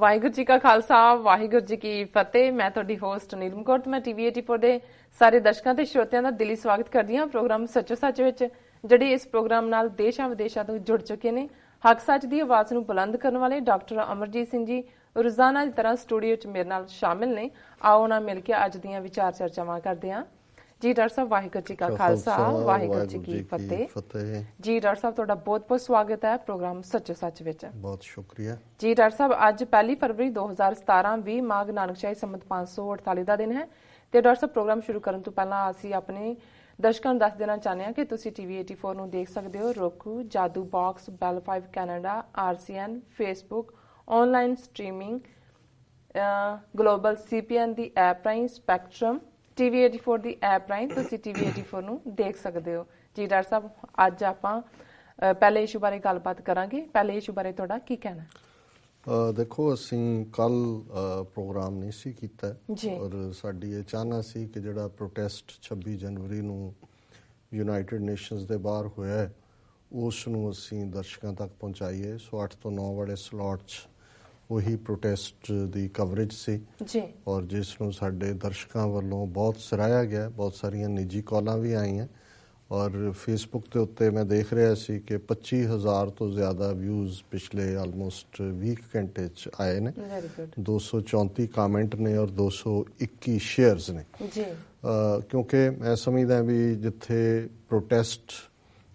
ਵਾਹਿਗੁਰੂ ਜੀ ਕਾ ਖਾਲਸਾ, ਵਾਹਿਗੁਰੂ ਜੀ ਕੀ ਫਤਿਹ। ਮੈਂ ਤੁਹਾਡੀ ਹੋਸਟ ਨੀਲਮ ਕੌਰ ਤੇ ਮੈਂ ਟੀਵੀ 84 ਦੇ ਸਾਰੇ ਦਰਸ਼ਕਾਂ ਤੇ ਸ਼ਰੋਤਿਆਂ ਦਾ ਦਿਲੀ ਸਵਾਗਤ ਕਰਦੀ ਹਾਂ ਪ੍ਰੋਗਰਾਮ ਸੱਚੋ ਸੱਚ ਵਿੱਚ, ਜਿਹੜੇ ਇਸ ਪ੍ਰੋਗਰਾਮ ਨਾਲ ਦੇਸ਼ਾਂ ਵਿਦੇਸ਼ਾਂ ਤੋਂ ਜੁੜ ਚੁੱਕੇ ਨੇ। ਹੱਕ ਸੱਚ ਦੀ ਆਵਾਜ਼ ਨੂੰ ਬੁਲੰਦ ਕਰਨ ਵਾਲੇ ਡਾਕਟਰ ਅਮਰਜੀਤ ਸਿੰਘ ਜੀ ਰੋਜ਼ਾਨਾ ਦੀ ਤਰ੍ਹਾਂ ਸਟੂਡੀਓ 'ਚ ਮੇਰੇ ਨਾਲ ਸ਼ਾਮਿਲ ਨੇ। ਆਓ ਨਾ ਮਿਲ ਕੇ ਅੱਜ ਦੀਆਂ ਵਿਚਾਰ ਚਰਚਾਵਾਂ ਕਰਦੇ ਹਾਂ। ਜੀ ਡਾਕਟਰ ਸਾਹਿਬ ਵਾਹਿਗੁਰੂ ਜੀ ਕਾ ਖਾਲਸਾ ਵਾਹਿਗੁਰੂ ਜੀ ਕੀ ਫਤਿਹ। ਜੀ ਡਾਕਟਰ ਸਾਹਿਬ ਤੁਹਾਡਾ ਬਹੁਤ-ਬਹੁਤ ਸਵਾਗਤ ਹੈ ਪ੍ਰੋਗਰਾਮ ਸੱਚੋ ਸੱਚ ਵਿੱਚ। ਬਹੁਤ ਸ਼ੁਕਰੀਆ। ਜੀ ਡਾਕਟਰ ਸਾਹਿਬ ਅੱਜ 1 ਫਰਵਰੀ 2017 20 ਮਾਘ ਨਾਨਕਸ਼ਾਹੀ ਸੰਮਤ 548 ਦਾ ਦਿਨ ਹੈ ਤੇ ਡਾਕਟਰ ਸਾਹਿਬ ਪ੍ਰੋਗਰਾਮ ਸ਼ੁਰੂ ਕਰਨ ਤੋਂ ਪਹਿਲਾਂ ਅਸੀਂ ਆਪਣੇ ਦਰਸ਼ਕਾਂ ਨੂੰ ਦੱਸ ਦੇਣਾ ਚਾਹੁੰਦੇ ਹਾਂ ਕਿ ਤੁਸੀਂ ਟੀਵੀ 84 ਨੂੰ ਦੇਖ ਸਕਦੇ ਹੋ roku Jadoo box Bell 5 Canada RCN Facebook online streaming global CPN ਦੀ ਐਪ ਰਾਹੀਂ ਸਪੈਕਟਰਮ ਟੀਵੀ 84 ਦੀ ਐਪ ਰਾਹੀਂ ਤੁਸੀਂ ਟੀਵੀ 84 ਨੂੰ ਦੇਖ ਸਕਦੇ ਹੋ। ਜੀ ਡਾਕਟਰ ਸਾਹਿਬ ਅੱਜ ਆਪਾਂ ਪਹਿਲੇ ਇਸ਼ੂ ਬਾਰੇ ਗੱਲਬਾਤ ਕਰਾਂਗੇ। ਪਹਿਲੇ ਇਸ਼ੂ ਬਾਰੇ ਤੁਹਾਡਾ ਕੀ ਕਹਿਣਾ? ਹੈ ਦੇਖੋ ਅਸੀਂ ਕੱਲ ਪ੍ਰੋਗਰਾਮ ਨਹੀਂ ਸੀ ਕੀਤਾ। ਔਰ ਸਾਡੀ ਇਹ ਚਾਹਨਾ ਸੀ ਕਿ ਜਿਹੜਾ ਪ੍ਰੋਟੈਸਟ 26 ਜਨਵਰੀ ਨੂੰ ਯੂਨਾਈਟਿਡ ਨੇਸ਼ਨਸ ਦੇ ਬਾਹਰ ਹੋਇਆ ਉਸ ਨੂੰ ਅਸੀਂ ਦਰਸ਼ਕਾਂ ਤੱਕ ਪਹੁੰਚਾਈਏ। ਸੋ 8 ਤੋਂ 9 ਵਾਲੇ ਸਲੋਟ 'ਚ ਉਹੀ ਪ੍ਰੋਟੈਸਟ ਦੀ ਕਵਰੇਜ ਸੀ। ਜੀ। ਔਰ ਜਿਸ ਨੂੰ ਸਾਡੇ ਦਰਸ਼ਕਾਂ ਵੱਲੋਂ ਬਹੁਤ ਸਰਾਹਿਆ ਗਿਆ ਬਹੁਤ ਸਾਰੀਆਂ ਨਿੱਜੀ ਕਾਲਾਂ ਵੀ ਆਈਆਂ। ਔਰ ਫੇਸਬੁੱਕ ਦੇ ਉੱਤੇ ਮੈਂ ਦੇਖ ਰਿਹਾ ਸੀ ਕਿ 25000 ਤੋਂ ਜ਼ਿਆਦਾ ਵਿਊਜ਼ ਪਿਛਲੇ ਆਲਮੋਸਟ 20 ਘੰਟੇ ਚ ਆਏ ਨੇ। ਵੈਰੀ ਗੁੱਡ 234 ਕਮੈਂਟ ਨੇ ਔਰ 221 ਸ਼ੇਅਰਸ ਨੇ। ਜੀ। ਕਿਉਂਕਿ ਮੈਂ ਸਮਝਦਾ ਵੀ ਜਿੱਥੇ ਪ੍ਰੋਟੈਸਟ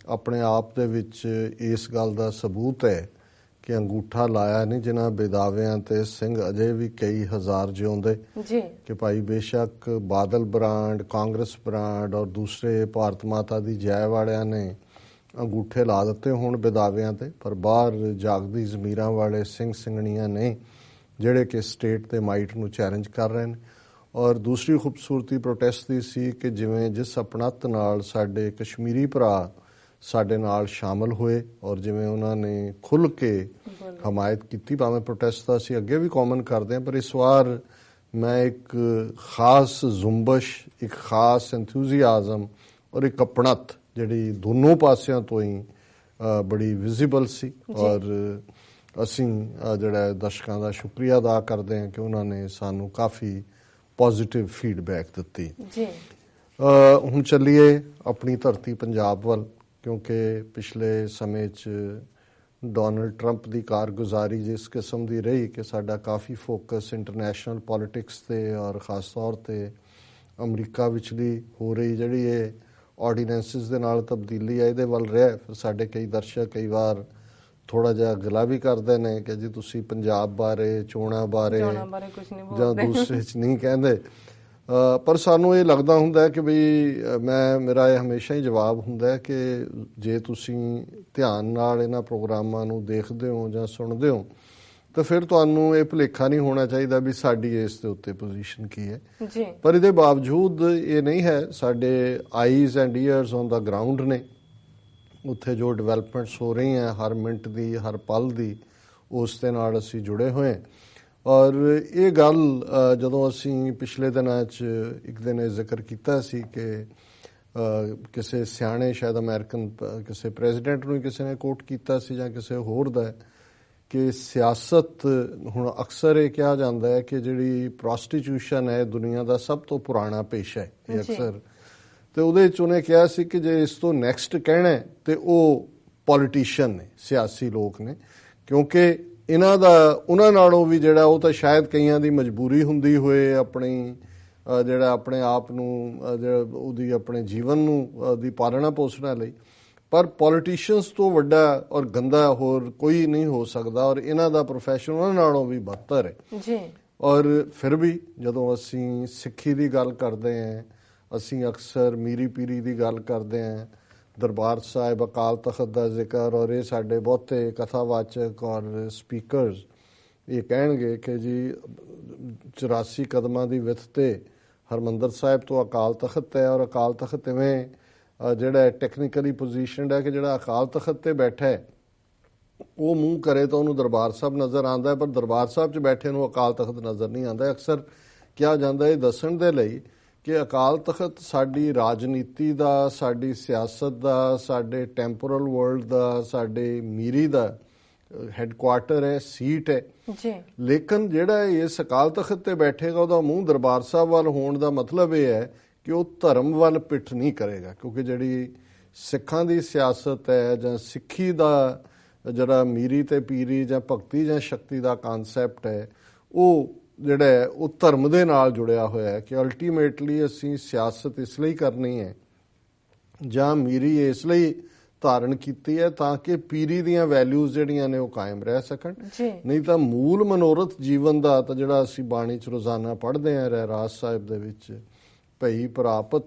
ਆਪਣੇ ਆਪ ਦੇ ਵਿੱਚ ਇਸ ਗੱਲ ਦਾ ਸਬੂਤ ਹੈ ਕਿ ਅੰਗੂਠਾ ਲਾਇਆ ਨਹੀਂ ਜਿਨ੍ਹਾਂ ਬੇਦਾਵਿਆਂ ਤੇ ਸਿੰਘ ਅਜੇ ਵੀ ਕਈ ਹਜ਼ਾਰ ਜਿਉਂਦੇ। ਜੀ। ਕਿ ਭਾਈ ਬੇਸ਼ੱਕ ਬਾਦਲ ਬ੍ਰਾਂਡ ਕਾਂਗਰਸ ਬ੍ਰਾਂਡ ਔਰ ਦੂਸਰੇ ਭਾਰਤ ਮਾਤਾ ਦੀ ਜੈ ਵਾਲਿਆਂ ਨੇ ਅੰਗੂਠੇ ਲਾ ਦਿੱਤੇ ਹੁਣ ਬੇਦਾਵਿਆਂ ਤੇ ਪਰ ਬਾਹਰ ਜਾਗਦੀ ਜ਼ਮੀਰਾਂ ਵਾਲੇ ਸਿੰਘ ਸਿੰਘਣੀਆਂ ਨੇ ਜਿਹੜੇ ਕਿ ਸਟੇਟ ਤੇ ਮਾਈਟ ਨੂੰ ਚੈਲੰਜ ਕਰ ਰਹੇ ਨੇ। ਔਰ ਦੂਸਰੀ ਖੂਬਸੂਰਤੀ ਪ੍ਰੋਟੈਸਟ ਦੀ ਸੀ ਕਿ ਜਿਵੇਂ ਜਿਸ ਆਪਣਤ ਨਾਲ ਸਾਡੇ ਕਸ਼ਮੀਰੀ ਭਰਾ ਸਾਡੇ ਨਾਲ ਸ਼ਾਮਲ ਹੋਏ ਔਰ ਜਿਵੇਂ ਉਹਨਾਂ ਨੇ ਖੁੱਲ ਕੇ ਹਮਾਇਤ ਕੀਤੀ ਭਾਵੇਂ ਪ੍ਰੋਟੈਸਟ ਦਾ ਅਸੀਂ ਅੱਗੇ ਵੀ ਕਾਮਨ ਕਰਦੇ ਹਾਂ ਪਰ ਇਸ ਵਾਰ ਮੈਂ ਇੱਕ ਖਾਸ ਜ਼ੁੰਬਸ਼ ਇੱਕ ਖਾਸ ਐਂਥੂਸੀਆਜ਼ਮ ਔਰ ਇੱਕ ਆਪਣਤ ਜਿਹੜੀ ਦੋਨੋਂ ਪਾਸਿਆਂ ਤੋਂ ਹੀ ਬੜੀ ਵਿਜ਼ੀਬਲ ਸੀ ਔਰ ਅਸੀਂ ਜਿਹੜਾ ਦਰਸ਼ਕਾਂ ਦਾ ਸ਼ੁਕਰੀਆ ਅਦਾ ਕਰਦੇ ਹਾਂ ਕਿ ਉਹਨਾਂ ਨੇ ਸਾਨੂੰ ਕਾਫੀ ਪੋਜ਼ਿਟਿਵ ਫੀਡਬੈਕ ਦਿੱਤੀ। ਜੀ। ਹੁਣ ਚੱਲੀਏ ਆਪਣੀ ਧਰਤੀ ਪੰਜਾਬ ਵੱਲ। ਕਿਉਂਕਿ ਪਿਛਲੇ ਸਮੇਂ 'ਚ ਡੋਨਲਡ ਟਰੰਪ ਦੀ ਕਾਰਗੁਜ਼ਾਰੀ ਜਿਸ ਕਿਸਮ ਦੀ ਰਹੀ ਕਿ ਸਾਡਾ ਕਾਫੀ ਫੋਕਸ ਇੰਟਰਨੈਸ਼ਨਲ ਪੋਲਿਟਿਕਸ ਤੇ ਔਰ ਖਾਸ ਤੌਰ ਤੇ ਅਮਰੀਕਾ ਵਿਚਲੀ ਹੋ ਰਹੀ ਜਿਹੜੀ ਇਹ ਆਰਡੀਨੈਂਸਸ ਦੇ ਨਾਲ ਤਬਦੀਲੀ ਹੈ ਇਹਦੇ ਵੱਲ ਰਿਹਾ ਫਿਰ ਸਾਡੇ ਕਈ ਦਰਸ਼ਕ ਕਈ ਵਾਰ ਥੋੜਾ ਜਿਹਾ ਗਲਾ ਵੀ ਕਰਦੇ ਨੇ ਕਿ ਜੀ ਤੁਸੀਂ ਪੰਜਾਬ ਬਾਰੇ ਚੋਣਾਂ ਬਾਰੇ ਚੋਣਾਂ ਬਾਰੇ ਕੁਝ ਨਹੀਂ ਜਾਂ ਦੂਸਰੇ ਚ ਨਹੀਂ ਕਹਿੰਦੇ। ਪਰ ਸਾਨੂੰ ਇਹ ਲੱਗਦਾ ਹੁੰਦਾ ਕਿ ਵੀ ਮੈਂ ਮੇਰਾ ਇਹ ਹਮੇਸ਼ਾ ਹੀ ਜਵਾਬ ਹੁੰਦਾ ਹੈ ਕਿ ਜੇ ਤੁਸੀਂ ਧਿਆਨ ਨਾਲ ਇਹਨਾਂ ਪ੍ਰੋਗਰਾਮਾਂ ਨੂੰ ਦੇਖਦੇ ਹੋ ਜਾਂ ਸੁਣਦੇ ਹੋ ਤਾਂ ਫਿਰ ਤੁਹਾਨੂੰ ਇਹ ਭੁਲੇਖਾ ਨਹੀਂ ਹੋਣਾ ਚਾਹੀਦਾ ਵੀ ਸਾਡੀ ਇਸ ਦੇ ਉੱਤੇ ਪੋਜੀਸ਼ਨ ਕੀ ਹੈ। ਜੀ। ਪਰ ਇਹਦੇ ਬਾਵਜੂਦ ਇਹ ਨਹੀਂ ਹੈ ਸਾਡੇ eyes and ears on the ground ਨੇ। ਉੱਥੇ ਜੋ ਡਿਵੈਲਪਮੈਂਟਸ ਹੋ ਰਹੀਆਂ ਹਰ ਮਿੰਟ ਦੀ ਹਰ ਪਲ ਦੀ ਉਸ ਦੇ ਨਾਲ ਅਸੀਂ ਜੁੜੇ ਹੋਏ ਹਾਂ। ਔਰ ਇਹ ਗੱਲ ਜਦੋਂ ਅਸੀਂ ਪਿਛਲੇ ਦਿਨਾਂ 'ਚ ਇੱਕ ਦਿਨ ਇਹ ਜ਼ਿਕਰ ਕੀਤਾ ਸੀ ਕਿ ਕਿਸੇ ਸਿਆਣੇ ਸ਼ਾਇਦ ਅਮਰੀਕਨ ਕਿਸੇ ਪ੍ਰੈਜ਼ੀਡੈਂਟ ਨੂੰ ਕਿਸੇ ਨੇ ਕੋਟ ਕੀਤਾ ਸੀ ਜਾਂ ਕਿਸੇ ਹੋਰ ਦਾ ਕਿ ਸਿਆਸਤ ਹੁਣ ਅਕਸਰ ਇਹ ਕਿਹਾ ਜਾਂਦਾ ਹੈ ਕਿ ਜਿਹੜੀ ਪ੍ਰੋਸਟੀਟਿਊਸ਼ਨ ਹੈ ਦੁਨੀਆ ਦਾ ਸਭ ਤੋਂ ਪੁਰਾਣਾ ਪੇਸ਼ਾ ਹੈ ਇਹ। ਅਕਸਰ ਤੇ ਉਹਦੇ ਵਿੱਚ ਉਹਨੇ ਕਿਹਾ ਸੀ ਕਿ ਜੇ ਇਸ ਤੋਂ ਨੈਕਸਟ ਕਹਿਣਾ ਤੇ ਉਹ ਪੋਲੀਟੀਸ਼ੀਅਨ ਨੇ ਸਿਆਸੀ ਲੋਕ ਨੇ ਕਿਉਂਕਿ ਇਹਨਾਂ ਦਾ ਉਹਨਾਂ ਨਾਲੋਂ ਵੀ ਜਿਹੜਾ ਉਹ ਤਾਂ ਸ਼ਾਇਦ ਕਈਆਂ ਦੀ ਮਜਬੂਰੀ ਹੁੰਦੀ ਹੋਏ ਆਪਣੀ ਜਿਹੜਾ ਆਪਣੇ ਆਪ ਨੂੰ ਜਿਹੜਾ ਉਹਦੀ ਆਪਣੇ ਜੀਵਨ ਨੂੰ ਦੀ ਪਾਲਣਾ ਪੋਸਣਾ ਲਈ। ਪਰ ਪੋਲੀਟੀਸ਼ੀਅਨਸ ਤੋਂ ਵੱਡਾ ਔਰ ਗੰਦਾ ਹੋਰ ਕੋਈ ਨਹੀਂ ਹੋ ਸਕਦਾ ਔਰ ਇਹਨਾਂ ਦਾ ਪ੍ਰੋਫੈਸ਼ਨ ਉਹਨਾਂ ਨਾਲੋਂ ਵੀ ਬਦਤਰ ਹੈ। ਜੀ। ਔਰ ਫਿਰ ਵੀ ਜਦੋਂ ਅਸੀਂ ਸਿੱਖੀ ਦੀ ਗੱਲ ਕਰਦੇ ਹਾਂ ਅਸੀਂ ਅਕਸਰ ਮੀਰੀ ਪੀਰੀ ਦੀ ਗੱਲ ਕਰਦੇ ਹਾਂ ਦਰਬਾਰ ਸਾਹਿਬ ਅਕਾਲ ਤਖਤ ਦਾ ਜ਼ਿਕਰ ਔਰ ਇਹ ਸਾਡੇ ਬਹੁਤੇ ਕਥਾਵਾਚਕ ਔਰ ਸਪੀਕਰਸ ਇਹ ਕਹਿਣਗੇ ਕਿ ਜੀ 84 ਕਦਮਾਂ ਦੀ ਵਿੱਥ ਤੇ ਹਰਮੰਦਰ ਸਾਹਿਬ ਤੋਂ ਅਕਾਲ ਤਖਤ ਹੈ ਔਰ ਅਕਾਲ ਤਖਤ ਇਵੇਂ ਜਿਹੜਾ ਟੈਕਨੀਕਲੀ ਪੋਜੀਸ਼ਨਡ ਹੈ ਕਿ ਜਿਹੜਾ ਅਕਾਲ ਤਖਤ ਤੇ ਬੈਠਾ ਹੈ, ਉਹ ਮੂੰਹ ਕਰੇ ਤਾਂ ਉਹਨੂੰ ਦਰਬਾਰ ਸਾਹਿਬ ਨਜ਼ਰ ਆਉਂਦਾ ਹੈ, ਪਰ ਦਰਬਾਰ ਸਾਹਿਬ 'ਚ ਬੈਠੇ ਨੂੰ ਅਕਾਲ ਤਖਤ ਨਜ਼ਰ ਨਹੀਂ ਆਉਂਦਾ। ਅਕਸਰ ਕਿਹਾ ਜਾਂਦਾ ਇਹ ਦੱਸਣ ਦੇ ਲਈ ਕਿ ਅਕਾਲ ਤਖਤ ਸਾਡੀ ਰਾਜਨੀਤੀ ਦਾ ਸਾਡੀ ਸਿਆਸਤ ਦਾ ਸਾਡੇ ਟੈਂਪੋਰਲ ਵਰਲਡ ਦਾ ਸਾਡੇ ਮੀਰੀ ਦਾ ਹੈੱਡਕੁਆਰਟਰ ਹੈ ਸੀਟ ਹੈ। ਜੀ। ਲੇਕਿਨ ਜਿਹੜਾ ਇਸ ਅਕਾਲ ਤਖਤ ਤੇ ਬੈਠੇਗਾ ਉਹਦਾ ਮੂੰਹ ਦਰਬਾਰ ਸਾਹਿਬ ਵੱਲ ਹੋਣ ਦਾ ਮਤਲਬ ਇਹ ਹੈ ਕਿ ਉਹ ਧਰਮ ਵੱਲ ਪਿੱਠ ਨਹੀਂ ਕਰੇਗਾ ਕਿਉਂਕਿ ਜਿਹੜੀ ਸਿੱਖਾਂ ਦੀ ਸਿਆਸਤ ਹੈ ਜਾਂ ਸਿੱਖੀ ਦਾ ਜਿਹੜਾ ਮੀਰੀ ਤੇ ਪੀਰੀ ਜਾਂ ਭਗਤੀ ਜਾਂ ਸ਼ਕਤੀ ਦਾ ਕਨਸੈਪਟ ਹੈ ਉਹ ਜਿਹੜਾ ਹੈ ਉਹ ਧਰਮ ਦੇ ਨਾਲ ਜੁੜਿਆ ਹੋਇਆ ਹੈ ਕਿ ਅਲਟੀਮੇਟਲੀ ਅਸੀਂ ਸਿਆਸਤ ਇਸ ਲਈ ਕਰਨੀ ਹੈ ਜਾਂ ਮੀਰੀ ਇਸ ਲਈ ਧਾਰਨ ਕੀਤੀ ਹੈ ਤਾਂ ਕਿ ਪੀਰੀ ਦੀਆਂ ਵੈਲਿਊਜ਼ ਜਿਹੜੀਆਂ ਨੇ ਉਹ ਕਾਇਮ ਰਹਿ ਸਕਣ। ਨਹੀਂ ਤਾਂ ਮੂਲ ਮਨੋਰਥ ਜੀਵਨ ਦਾ ਤਾਂ ਜਿਹੜਾ ਅਸੀਂ ਬਾਣੀ ਚ ਰੋਜ਼ਾਨਾ ਪੜ੍ਹਦੇ ਆਂ ਰਹਿਰਾਸ ਸਾਹਿਬ ਦੇ ਵਿੱਚ ਭਈ ਪ੍ਰਾਪਤ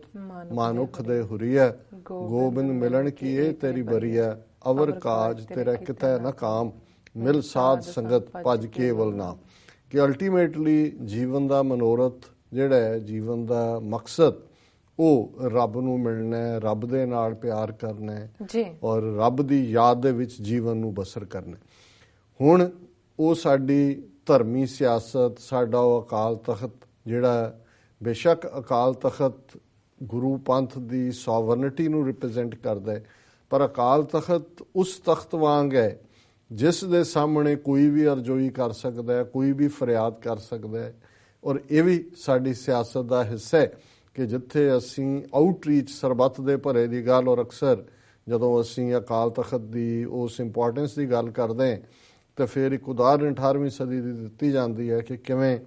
ਮਾਨੁਖ ਦੇ ਹੁਰੀਆ। ਗੋਬਿੰਦ ਗੋਬਿੰਦ ਮਿਲਣ ਕੀ ਇਹ ਤੇਰੀ ਬਰੀਆ ਅਵਰ ਕਾਜ ਤੇਰਾ ਕਿਤੈ ਨਾ ਕਾਮ। ਮਿਲ ਸਾਧ ਸੰਗਤ ਭਜ ਕੇਵਲ ਨਾਮ। ਕਿ ਅਲਟੀਮੇਟਲੀ ਜੀਵਨ ਦਾ ਮਨੋਰਥ ਜਿਹੜਾ ਹੈ ਜੀਵਨ ਦਾ ਮਕਸਦ ਉਹ ਰੱਬ ਨੂੰ ਮਿਲਣਾ ਹੈ ਰੱਬ ਦੇ ਨਾਲ ਪਿਆਰ ਕਰਨਾ ਹੈ ਜੀ। ਔਰ ਰੱਬ ਦੀ ਯਾਦ ਦੇ ਵਿੱਚ ਜੀਵਨ ਨੂੰ ਬਸਰ ਕਰਨਾ ਹੁਣ ਉਹ ਸਾਡੀ ਧਰਮੀ ਸਿਆਸਤ ਸਾਡਾ ਉਹ ਅਕਾਲ ਤਖਤ ਜਿਹੜਾ ਬੇਸ਼ੱਕ ਅਕਾਲ ਤਖਤ ਗੁਰੂ ਪੰਥ ਦੀ ਸੋਵਰਨਿਟੀ ਨੂੰ ਰਿਪਰੈਜ਼ੈਂਟ ਕਰਦਾ ਹੈ ਪਰ ਅਕਾਲ ਤਖਤ ਉਸ ਤਖਤ ਵਾਂਗ ਹੈ ਜਿਸ ਦੇ ਸਾਹਮਣੇ ਕੋਈ ਵੀ ਅਰਜ਼ੋਈ ਕਰ ਸਕਦਾ ਹੈ ਕੋਈ ਵੀ ਫਰਿਆਦ ਕਰ ਸਕਦਾ ਹੈ ਔਰ ਇਹ ਵੀ ਸਾਡੀ ਸਿਆਸਤ ਦਾ ਹਿੱਸਾ ਹੈ ਕਿ ਜਿੱਥੇ ਅਸੀਂ ਆਊਟਰੀਚ ਸਰਬੱਤ ਦੇ ਭਰੇ ਦੀ ਗੱਲ ਔਰ ਅਕਸਰ ਜਦੋਂ ਅਸੀਂ ਅਕਾਲ ਤਖਤ ਦੀ ਉਸ ਇੰਪੋਰਟੈਂਸ ਦੀ ਗੱਲ ਕਰਦੇ ਹਾਂ ਤਾਂ ਫਿਰ ਇੱਕ ਉਦਾਹਰਨ 18ਵੀਂ ਸਦੀ ਦੀ ਦਿੱਤੀ ਜਾਂਦੀ ਹੈ ਕਿ ਕਿਵੇਂ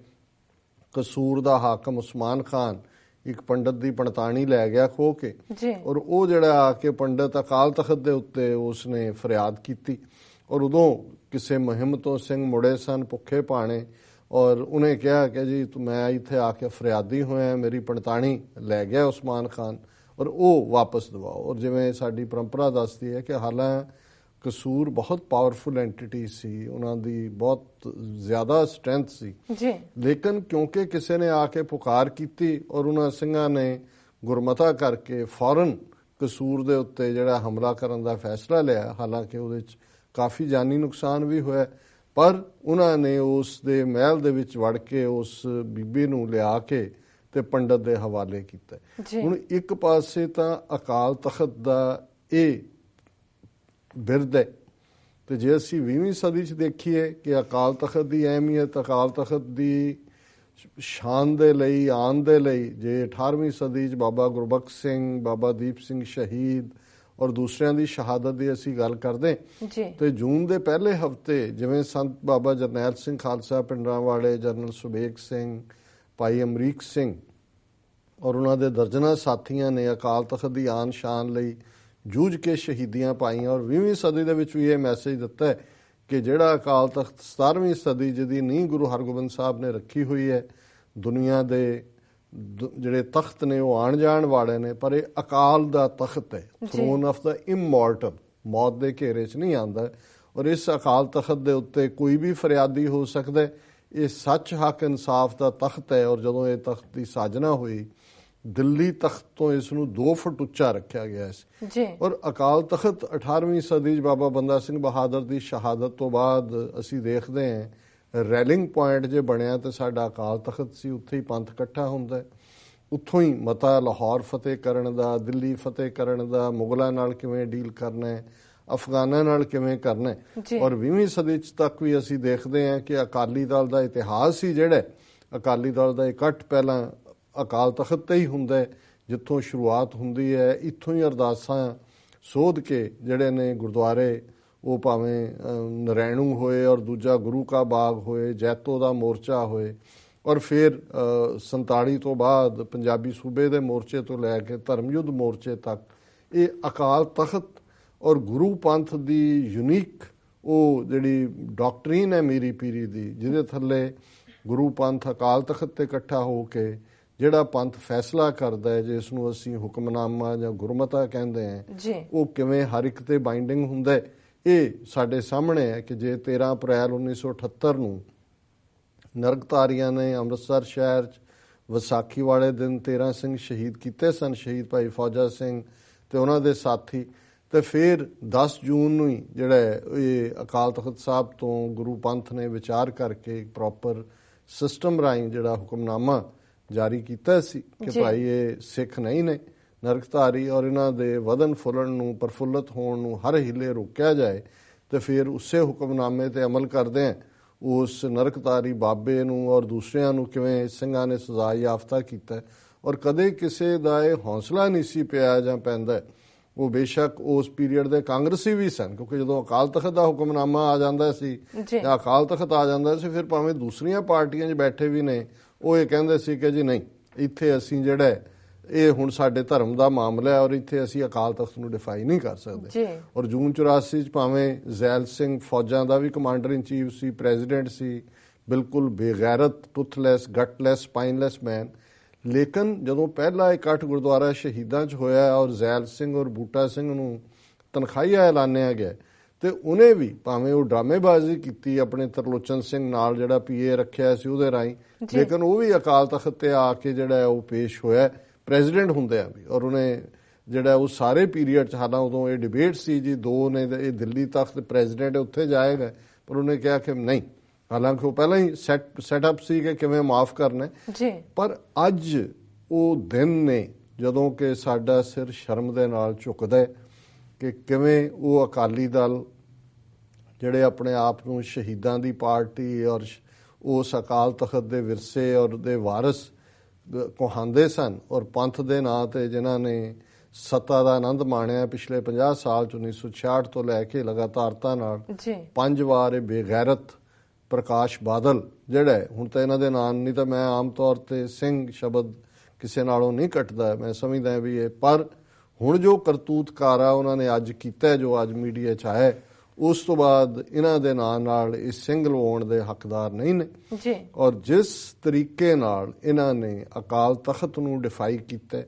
ਕਸੂਰ ਦਾ ਹਾਕਮ ਉਸਮਾਨ ਖਾਨ ਇੱਕ ਪੰਡਤ ਦੀ ਪੰਡਤਾਣੀ ਲੈ ਗਿਆ ਖੋ ਕੇ ਔਰ ਉਹ ਜਿਹੜਾ ਆ ਕੇ ਪੰਡਤ ਅਕਾਲ ਤਖਤ ਦੇ ਉੱਤੇ ਉਸਨੇ ਫਰਿਆਦ ਕੀਤੀ। ਔਰ ਉਦੋਂ ਕਿਸੇ ਮੁਹਿੰਮ ਤੋਂ ਸਿੰਘ ਮੁੜੇ ਸਨ ਭੁੱਖੇ ਪਾਣੇ ਔਰ ਉਹਨੇ ਕਿਹਾ ਕਿ ਜੀ ਤੂੰ ਮੈਂ ਇੱਥੇ ਆ ਕੇ ਫਰਿਆਦੀ ਹੋਇਆ ਮੇਰੀ ਪੰਡਤਾਣੀ ਲੈ ਗਿਆ ਉਸਮਾਨ ਖਾਨ ਔਰ ਉਹ ਵਾਪਸ ਦਿਵਾਓ ਔਰ ਜਿਵੇਂ ਸਾਡੀ ਪਰੰਪਰਾ ਦੱਸਦੀ ਹੈ ਕਿ ਹਾਲਾਂ ਕਸੂਰ ਬਹੁਤ ਪਾਵਰਫੁਲ ਐਂਟੀਟੀ ਸੀ ਉਹਨਾਂ ਦੀ ਬਹੁਤ ਜ਼ਿਆਦਾ ਸਟਰੈਂਥ ਸੀ। ਜੀ। ਲੇਕਿਨ ਕਿਉਂਕਿ ਕਿਸੇ ਨੇ ਆ ਕੇ ਪੁਕਾਰ ਕੀਤੀ ਔਰ ਉਹਨਾਂ ਸਿੰਘਾਂ ਨੇ ਗੁਰਮਤਾ ਕਰਕੇ ਫੌਰਨ ਕਸੂਰ ਦੇ ਉੱਤੇ ਜਿਹੜਾ ਹਮਲਾ ਕਰਨ ਦਾ ਫੈਸਲਾ ਲਿਆ ਹਾਲਾਂਕਿ ਉਹਦੇ ਵਿੱਚ ਕਾਫੀ ਜਾਨੀ ਨੁਕਸਾਨ ਵੀ ਹੋਇਆ। ਪਰ ਉਹਨਾਂ ਨੇ ਉਸ ਦੇ ਮਹਿਲ ਦੇ ਵਿੱਚ ਵੜ ਕੇ ਉਸ ਬੀਬੀ ਨੂੰ ਲਿਆ ਕੇ ਤੇ ਪੰਡਤ ਦੇ ਹਵਾਲੇ ਕੀਤਾ। ਹੁਣ ਇੱਕ ਪਾਸੇ ਤਾਂ ਅਕਾਲ ਤਖਤ ਦਾ ਇਹ ਬਿਰਦ ਹੈ ਤੇ ਜੇ ਅਸੀਂ 20ਵੀਂ ਸਦੀ ਚ ਦੇਖੀਏ ਕਿ ਅਕਾਲ ਤਖਤ ਦੀ ਅਹਿਮੀਅਤ ਅਕਾਲ ਤਖਤ ਦੀ ਸ਼ਾਨ ਦੇ ਲਈ ਆਨ ਦੇ ਲਈ ਜੇ 18ਵੀਂ ਸਦੀ ਚ ਬਾਬਾ ਗੁਰਬਖਸ਼ ਸਿੰਘ ਬਾਬਾ ਦੀਪ ਸਿੰਘ ਸ਼ਹੀਦ ਔਰ ਦੂਸਰਿਆਂ ਦੀ ਸ਼ਹਾਦਤ ਦੀ ਅਸੀਂ ਗੱਲ ਕਰਦੇ ਜੀ। ਤੇ ਜੂਨ ਦੇ ਪਹਿਲੇ ਹਫ਼ਤੇ ਜਿਵੇਂ ਸੰਤ ਬਾਬਾ ਜਰਨੈਲ ਸਿੰਘ ਖਾਲਸਾ ਪਿੰਡਰਾਂ ਵਾਲੇ ਜਨਰਲ ਸੁਬੇਗ ਸਿੰਘ ਭਾਈ ਅਮਰੀਕ ਸਿੰਘ ਔਰ ਉਹਨਾਂ ਦੇ ਦਰਜਨਾਂ ਸਾਥੀਆਂ ਨੇ ਅਕਾਲ ਤਖਤ ਦੀ ਆਨ ਸ਼ਾਨ ਲਈ ਜੂਝ ਕੇ ਸ਼ਹੀਦੀਆਂ ਪਾਈਆਂ ਔਰ 20ਵੀਂ ਸਦੀ ਦੇ ਵਿੱਚ ਵੀ ਇਹ ਮੈਸੇਜ ਦਿੱਤਾ ਹੈ ਕਿ ਜਿਹੜਾ ਅਕਾਲ ਤਖਤ 17ਵੀਂ ਸਦੀ ਜਿਹਦੀ ਨੀਂਹ ਗੁਰੂ ਹਰਗੋਬਿੰਦ ਸਾਹਿਬ ਨੇ ਰੱਖੀ ਹੋਈ ਹੈ ਦੁਨੀਆ ਦ- ਜਿਹੜੇ ਤਖਤ ਨੇ ਉਹ ਆਣ ਜਾਣ ਵਾਲੇ ਨੇ ਪਰ ਇਹ ਅਕਾਲ ਦਾ ਤਖਤ ਹੈ ਥਰੋਨ ਆਫ ਦਾ ਇਮੋਰਟਲ ਮੌਤ ਦੇ ਘੇਰੇ 'ਚ ਨਹੀਂ ਆਂਦਾ। ਔਰ ਇਸ ਅਕਾਲ ਤਖਤ ਦੇ ਉੱਤੇ ਕੋਈ ਵੀ ਫਰਿਆਦੀ ਹੋ ਸਕਦਾ ਇਹ ਸੱਚ ਹੱਕ ਇਨਸਾਫ ਦਾ ਤਖਤ ਹੈ। ਔਰ ਜਦੋਂ ਇਹ ਤਖਤ ਦੀ ਸਾਜਨਾ ਹੋਈ ਦਿੱਲੀ ਤਖਤ ਤੋਂ ਇਸ ਨੂੰ 2 ਫੁੱਟ ਉੱਚਾ ਰੱਖਿਆ ਗਿਆ ਸੀ। ਜੀ। ਔਰ ਅਕਾਲ ਤਖਤ 18ਵੀਂ ਸਦੀ 'ਚ ਬਾਬਾ ਬੰਦਾ ਸਿੰਘ ਬਹਾਦਰ ਦੀ ਸ਼ਹਾਦਤ ਤੋਂ ਬਾਅਦ ਅਸੀਂ ਦੇਖਦੇ ਹਾਂ ਰੈਲਿੰਗ ਪੁਆਇੰਟ ਜੇ ਬਣਿਆ ਤੇ ਸਾਡਾ ਅਕਾਲ ਤਖਤ ਸੀ ਉੱਥੇ ਹੀ ਪੰਥ ਇਕੱਠਾ ਹੁੰਦਾ ਹੈ ਉੱਥੋਂ ਹੀ ਮਤਾ ਲਾਹੌਰ ਫਤਿਹ ਕਰਨ ਦਾ ਦਿੱਲੀ ਫਤਿਹ ਕਰਨ ਦਾ ਮੁਗਲਾਂ ਨਾਲ ਕਿਵੇਂ ਡੀਲ ਕਰਨਾ ਹੈ ਅਫਗਾਨਾਂ ਨਾਲ ਕਿਵੇਂ ਕਰਨਾ ਹੈ। ਔਰ 20ਵੀਂ ਸਦੀ 'ਚ ਤੱਕ ਵੀ ਅਸੀਂ ਦੇਖਦੇ ਹਾਂ ਕਿ ਅਕਾਲੀ ਦਲ ਦਾ ਇਤਿਹਾਸ ਹੀ ਜਿਹੜਾ ਅਕਾਲੀ ਦਲ ਦਾ ਇਕੱਠ ਪਹਿਲਾਂ ਅਕਾਲ ਤਖਤ ਤੇ ਹੀ ਹੁੰਦਾ ਹੈ ਜਿੱਥੋਂ ਸ਼ੁਰੂਆਤ ਹੁੰਦੀ ਹੈ ਇੱਥੋਂ ਹੀ ਅਰਦਾਸਾਂ ਸੋਧ ਕੇ ਜਿਹੜੇ ਨੇ ਗੁਰਦੁਆਰੇ ਉਹ ਭਾਵੇਂ ਨਰੈਣੂ ਹੋਏ ਔਰ ਦੂਜਾ ਗੁਰੂ ਕਾ ਬਾਗ ਹੋਏ ਜੈਤੋ ਦਾ ਮੋਰਚਾ ਹੋਏ ਔਰ ਫਿਰ ਅਹ, 47 ਤੋਂ ਬਾਅਦ ਪੰਜਾਬੀ ਸੂਬੇ ਦੇ ਮੋਰਚੇ ਤੋਂ ਲੈ ਕੇ ਧਰਮਯੁੱਧ ਮੋਰਚੇ ਤੱਕ ਇਹ ਅਕਾਲ ਤਖਤ ਔਰ ਗੁਰੂ ਪੰਥ ਦੀ ਯੂਨੀਕ ਉਹ ਜਿਹੜੀ ਡਾਕਟਰੀਨ ਹੈ ਮੇਰੀ ਪੀਰੀ ਦੀ ਜਿਹਦੇ ਥੱਲੇ ਗੁਰੂ ਪੰਥ ਅਕਾਲ ਤਖਤ ਤੇ ਇਕੱਠਾ ਹੋ ਕੇ ਜਿਹੜਾ ਪੰਥ ਫੈਸਲਾ ਕਰਦਾ ਹੈ ਜਿਸ ਨੂੰ ਅਸੀਂ ਹੁਕਮਨਾਮਾ ਜਾਂ ਗੁਰਮਤਾ ਕਹਿੰਦੇ ਜੀ। ਉਹ ਕਿਵੇਂ ਹਰ ਇੱਕ ਤੇ ਬਾਈਂਡਿੰਗ ਹੁੰਦਾ ਹੈ ਇਹ ਸਾਡੇ ਸਾਹਮਣੇ ਹੈ ਕਿ ਜੇ 13 ਅਪ੍ਰੈਲ 1978 ਨੂੰ ਨਰਕਤਾਰੀਆਂ ਨੇ ਅੰਮ੍ਰਿਤਸਰ ਸ਼ਹਿਰ 'ਚ ਵਿਸਾਖੀ ਵਾਲੇ ਦਿਨ 13 ਸਿੰਘ ਸ਼ਹੀਦ ਕੀਤੇ ਸਨ ਸ਼ਹੀਦ ਭਾਈ ਫੌਜਾ ਸਿੰਘ ਤੇ ਉਹਨਾਂ ਦੇ ਸਾਥੀ ਤੇ ਫਿਰ 10 ਜੂਨ ਨੂੰ ਹੀ ਜਿਹੜਾ ਇਹ ਅਕਾਲ ਤਖਤ ਸਾਹਿਬ ਤੋਂ ਗੁਰੂ ਪੰਥ ਨੇ ਵਿਚਾਰ ਕਰਕੇ ਇੱਕ ਪ੍ਰੋਪਰ ਸਿਸਟਮ ਰਾਹੀਂ ਜਿਹੜਾ ਹੁਕਮਨਾਮਾ ਜਾਰੀ ਕੀਤਾ ਸੀ ਕਿ। ਭਾਈ ਇਹ ਸਿੱਖ ਨਹੀਂ ਨੇ ਨਰਕਧਾਰੀ ਔਰ ਇਹਨਾਂ ਦੇ ਵਧਨ ਫੁੱਲਣ ਨੂੰ ਪ੍ਰਫੁੱਲਤ ਹੋਣ ਨੂੰ ਹਰ ਹਿੱਲੇ ਰੋਕਿਆ ਜਾਏ ਤੇ ਫਿਰ ਉਸੇ ਹੁਕਮਨਾਮੇ ਤੇ ਅਮਲ ਕਰਦੇ ਆ ਉਸ ਨਰਕਤਾਰੀ ਬਾਬੇ ਨੂੰ ਔਰ ਦੂਸਰਿਆਂ ਨੂੰ ਕਿਵੇਂ ਸਿੰਘਾਂ ਨੇ ਸਜ਼ਾ ਯਾਫਤਾ ਕੀਤਾ ਔਰ ਕਦੇ ਕਿਸੇ ਦਾ ਇਹ ਹੌਸਲਾ ਨਹੀਂ ਸੀ ਪਿਆ ਜਾਂ ਪੈਂਦਾ। ਉਹ ਬੇਸ਼ੱਕ ਉਸ ਪੀਰੀਅਡ ਦੇ ਕਾਂਗਰਸੀ ਵੀ ਸਨ ਕਿਉਂਕਿ ਜਦੋਂ ਅਕਾਲ ਤਖਤ ਦਾ ਹੁਕਮਨਾਮਾ ਆ ਜਾਂਦਾ ਸੀ ਜੀ। ਅਕਾਲ ਤਖਤ ਆ ਜਾਂਦਾ ਸੀ ਫਿਰ ਭਾਵੇਂ ਦੂਸਰੀਆਂ ਪਾਰਟੀਆਂ 'ਚ ਬੈਠੇ ਵੀ ਨੇ ਉਹ ਇਹ ਕਹਿੰਦੇ ਸੀ ਕਿ ਜੀ ਨਹੀਂ ਇੱਥੇ ਅਸੀਂ ਜਿਹੜਾ ਇਹ ਹੁਣ ਸਾਡੇ ਧਰਮ ਦਾ ਮਾਮਲਾ ਹੈ ਔਰ ਇੱਥੇ ਅਸੀਂ ਅਕਾਲ ਤਖਤ ਨੂੰ ਡਿਫਾਈ ਨਹੀਂ ਕਰ ਸਕਦੇ। ਔਰ ਜੂਨ 84 ਚ ਭਾਵੇਂ ਜ਼ੈਲ ਸਿੰਘ ਫੌਜਾਂ ਦਾ ਵੀ ਕਮਾਂਡਰ ਇਨ ਚੀਫ ਸੀ ਪ੍ਰੈਜ਼ੀਡੈਂਟ ਸੀ ਬਿਲਕੁਲ ਬੇਗੈਰਤ ਟੁੱਥਲੈਸ ਗਟਲੈਸ ਸਪਾਈਨਲੈਸ ਮੈਨ ਲੇਕਿਨ ਜਦੋਂ ਪਹਿਲਾ ਇਕੱਠ ਗੁਰਦੁਆਰਾ ਸ਼ਹੀਦਾਂ ਚ ਹੋਇਆ ਔਰ ਜ਼ੈਲ ਸਿੰਘ ਔਰ ਬੂਟਾ ਸਿੰਘ ਨੂੰ ਤਨਖਾਹੀਆ ਐਲਾਨਿਆ ਗਿਆ ਤੇ ਉਹਨੇ ਵੀ ਭਾਵੇਂ ਉਹ ਡਰਾਮੇਬਾਜ਼ੀ ਕੀਤੀ ਆਪਣੇ ਤਰਲੋਚਨ ਸਿੰਘ ਨਾਲ ਜਿਹੜਾ ਪੀਏ ਰੱਖਿਆ ਸੀ ਉਹਦੇ ਰਾਹੀਂ। ਲੇਕਿਨ ਉਹ ਵੀ ਅਕਾਲ ਤਖਤ ਤੇ ਆ ਕੇ ਜਿਹੜਾ ਉਹ ਪੇਸ਼ ਹੋਇਆ। ਪ੍ਰੈਜ਼ੀਡੈਂਟ ਹੁੰਦੇ ਆ ਵੀ ਔਰ ਉਹਨੇ ਜਿਹੜਾ ਉਹ ਸਾਰੇ ਪੀਰੀਅਡ ਚ ਹਾਲਾਂ ਉਦੋਂ ਇਹ ਡਿਬੇਟ ਸੀ ਜੀ ਦੋ ਨੇ ਇਹ ਦਿੱਲੀ ਤਖਤ ਪ੍ਰੈਜ਼ੀਡੈਂਟ ਉੱਥੇ ਜਾਏਗਾ ਪਰ ਉਹਨੇ ਕਿਹਾ ਕਿ ਨਹੀਂ ਹਾਲਾਂਕਿ ਉਹ ਪਹਿਲਾਂ ਹੀ ਸੈਟ ਸੈਟਅਪ ਸੀ ਕਿ ਕਿਵੇਂ ਮਾਫ ਕਰਨਾ ਹੈ। ਜੀ ਪਰ ਅੱਜ ਉਹ ਦਿਨ ਨੇ ਜਦੋਂ ਕਿ ਸਾਡਾ ਸਿਰ ਸ਼ਰਮ ਦੇ ਨਾਲ ਝੁਕਦਾ ਹੈ ਕਿ ਕਿਵੇਂ ਉਹ ਅਕਾਲੀ ਦਲ ਜਿਹੜੇ ਆਪਣੇ ਆਪ ਨੂੰ ਸ਼ਹੀਦਾਂ ਦੀ ਪਾਰਟੀ ਔਰ ਉਸ ਅਕਾਲ ਤਖਤ ਦੇ ਵਿਰਸੇ ਔਰ ਦੇ ਵਾਰਿਸ ਦ- ਕਹਾਉਂਦੇ ਸਨ ਔਰ ਪੰਥ ਦੇ ਨਾਂ ਤੇ ਜਿਨ੍ਹਾਂ ਨੇ ਸੱਤਾ ਦਾ ਆਨੰਦ ਮਾਣਿਆ ਪਿਛਲੇ 50 ਸਾਲ ਚ 1966 ਤੋਂ ਲੈ ਕੇ ਲਗਾਤਾਰਤਾ ਨਾਲ ਜੀ। ਪੰਜ ਵਾਰ ਇਹ ਬੇਗੈਰਤ ਪ੍ਰਕਾਸ਼ ਬਾਦਲ ਜਿਹੜਾ ਹੁਣ ਤਾਂ ਇਹਨਾਂ ਦੇ ਨਾਂ ਨਹੀਂ ਤਾਂ ਮੈਂ ਆਮ ਤੌਰ ਤੇ ਸਿੰਘ ਸ਼ਬਦ ਕਿਸੇ ਨਾਲੋਂ ਨਹੀਂ ਕੱਟਦਾ ਮੈਂ ਸਮਝਦਾ ਵੀ ਇਹ ਪਰ ਹੁਣ ਜੋ ਕਰਤੂਤਕਾਰਾ ਉਹਨਾਂ ਨੇ ਅੱਜ ਕੀਤਾ ਜੋ ਅੱਜ ਮੀਡੀਆ 'ਚ ਆਇਆ ਉਸ ਤੋਂ ਬਾਅਦ ਇਹਨਾਂ ਦੇ ਨਾਂ ਨਾਲ ਇਹ ਸਿੰਘ ਲਵਾਉਣ ਦੇ ਹੱਕਦਾਰ ਨਹੀਂ ਨੇ। ਜੀ। ਔਰ ਜਿਸ ਤਰੀਕੇ ਨਾਲ ਇਹਨਾਂ ਨੇ ਅਕਾਲ ਤਖਤ ਨੂੰ ਡਿਫਾਈ ਕੀਤਾ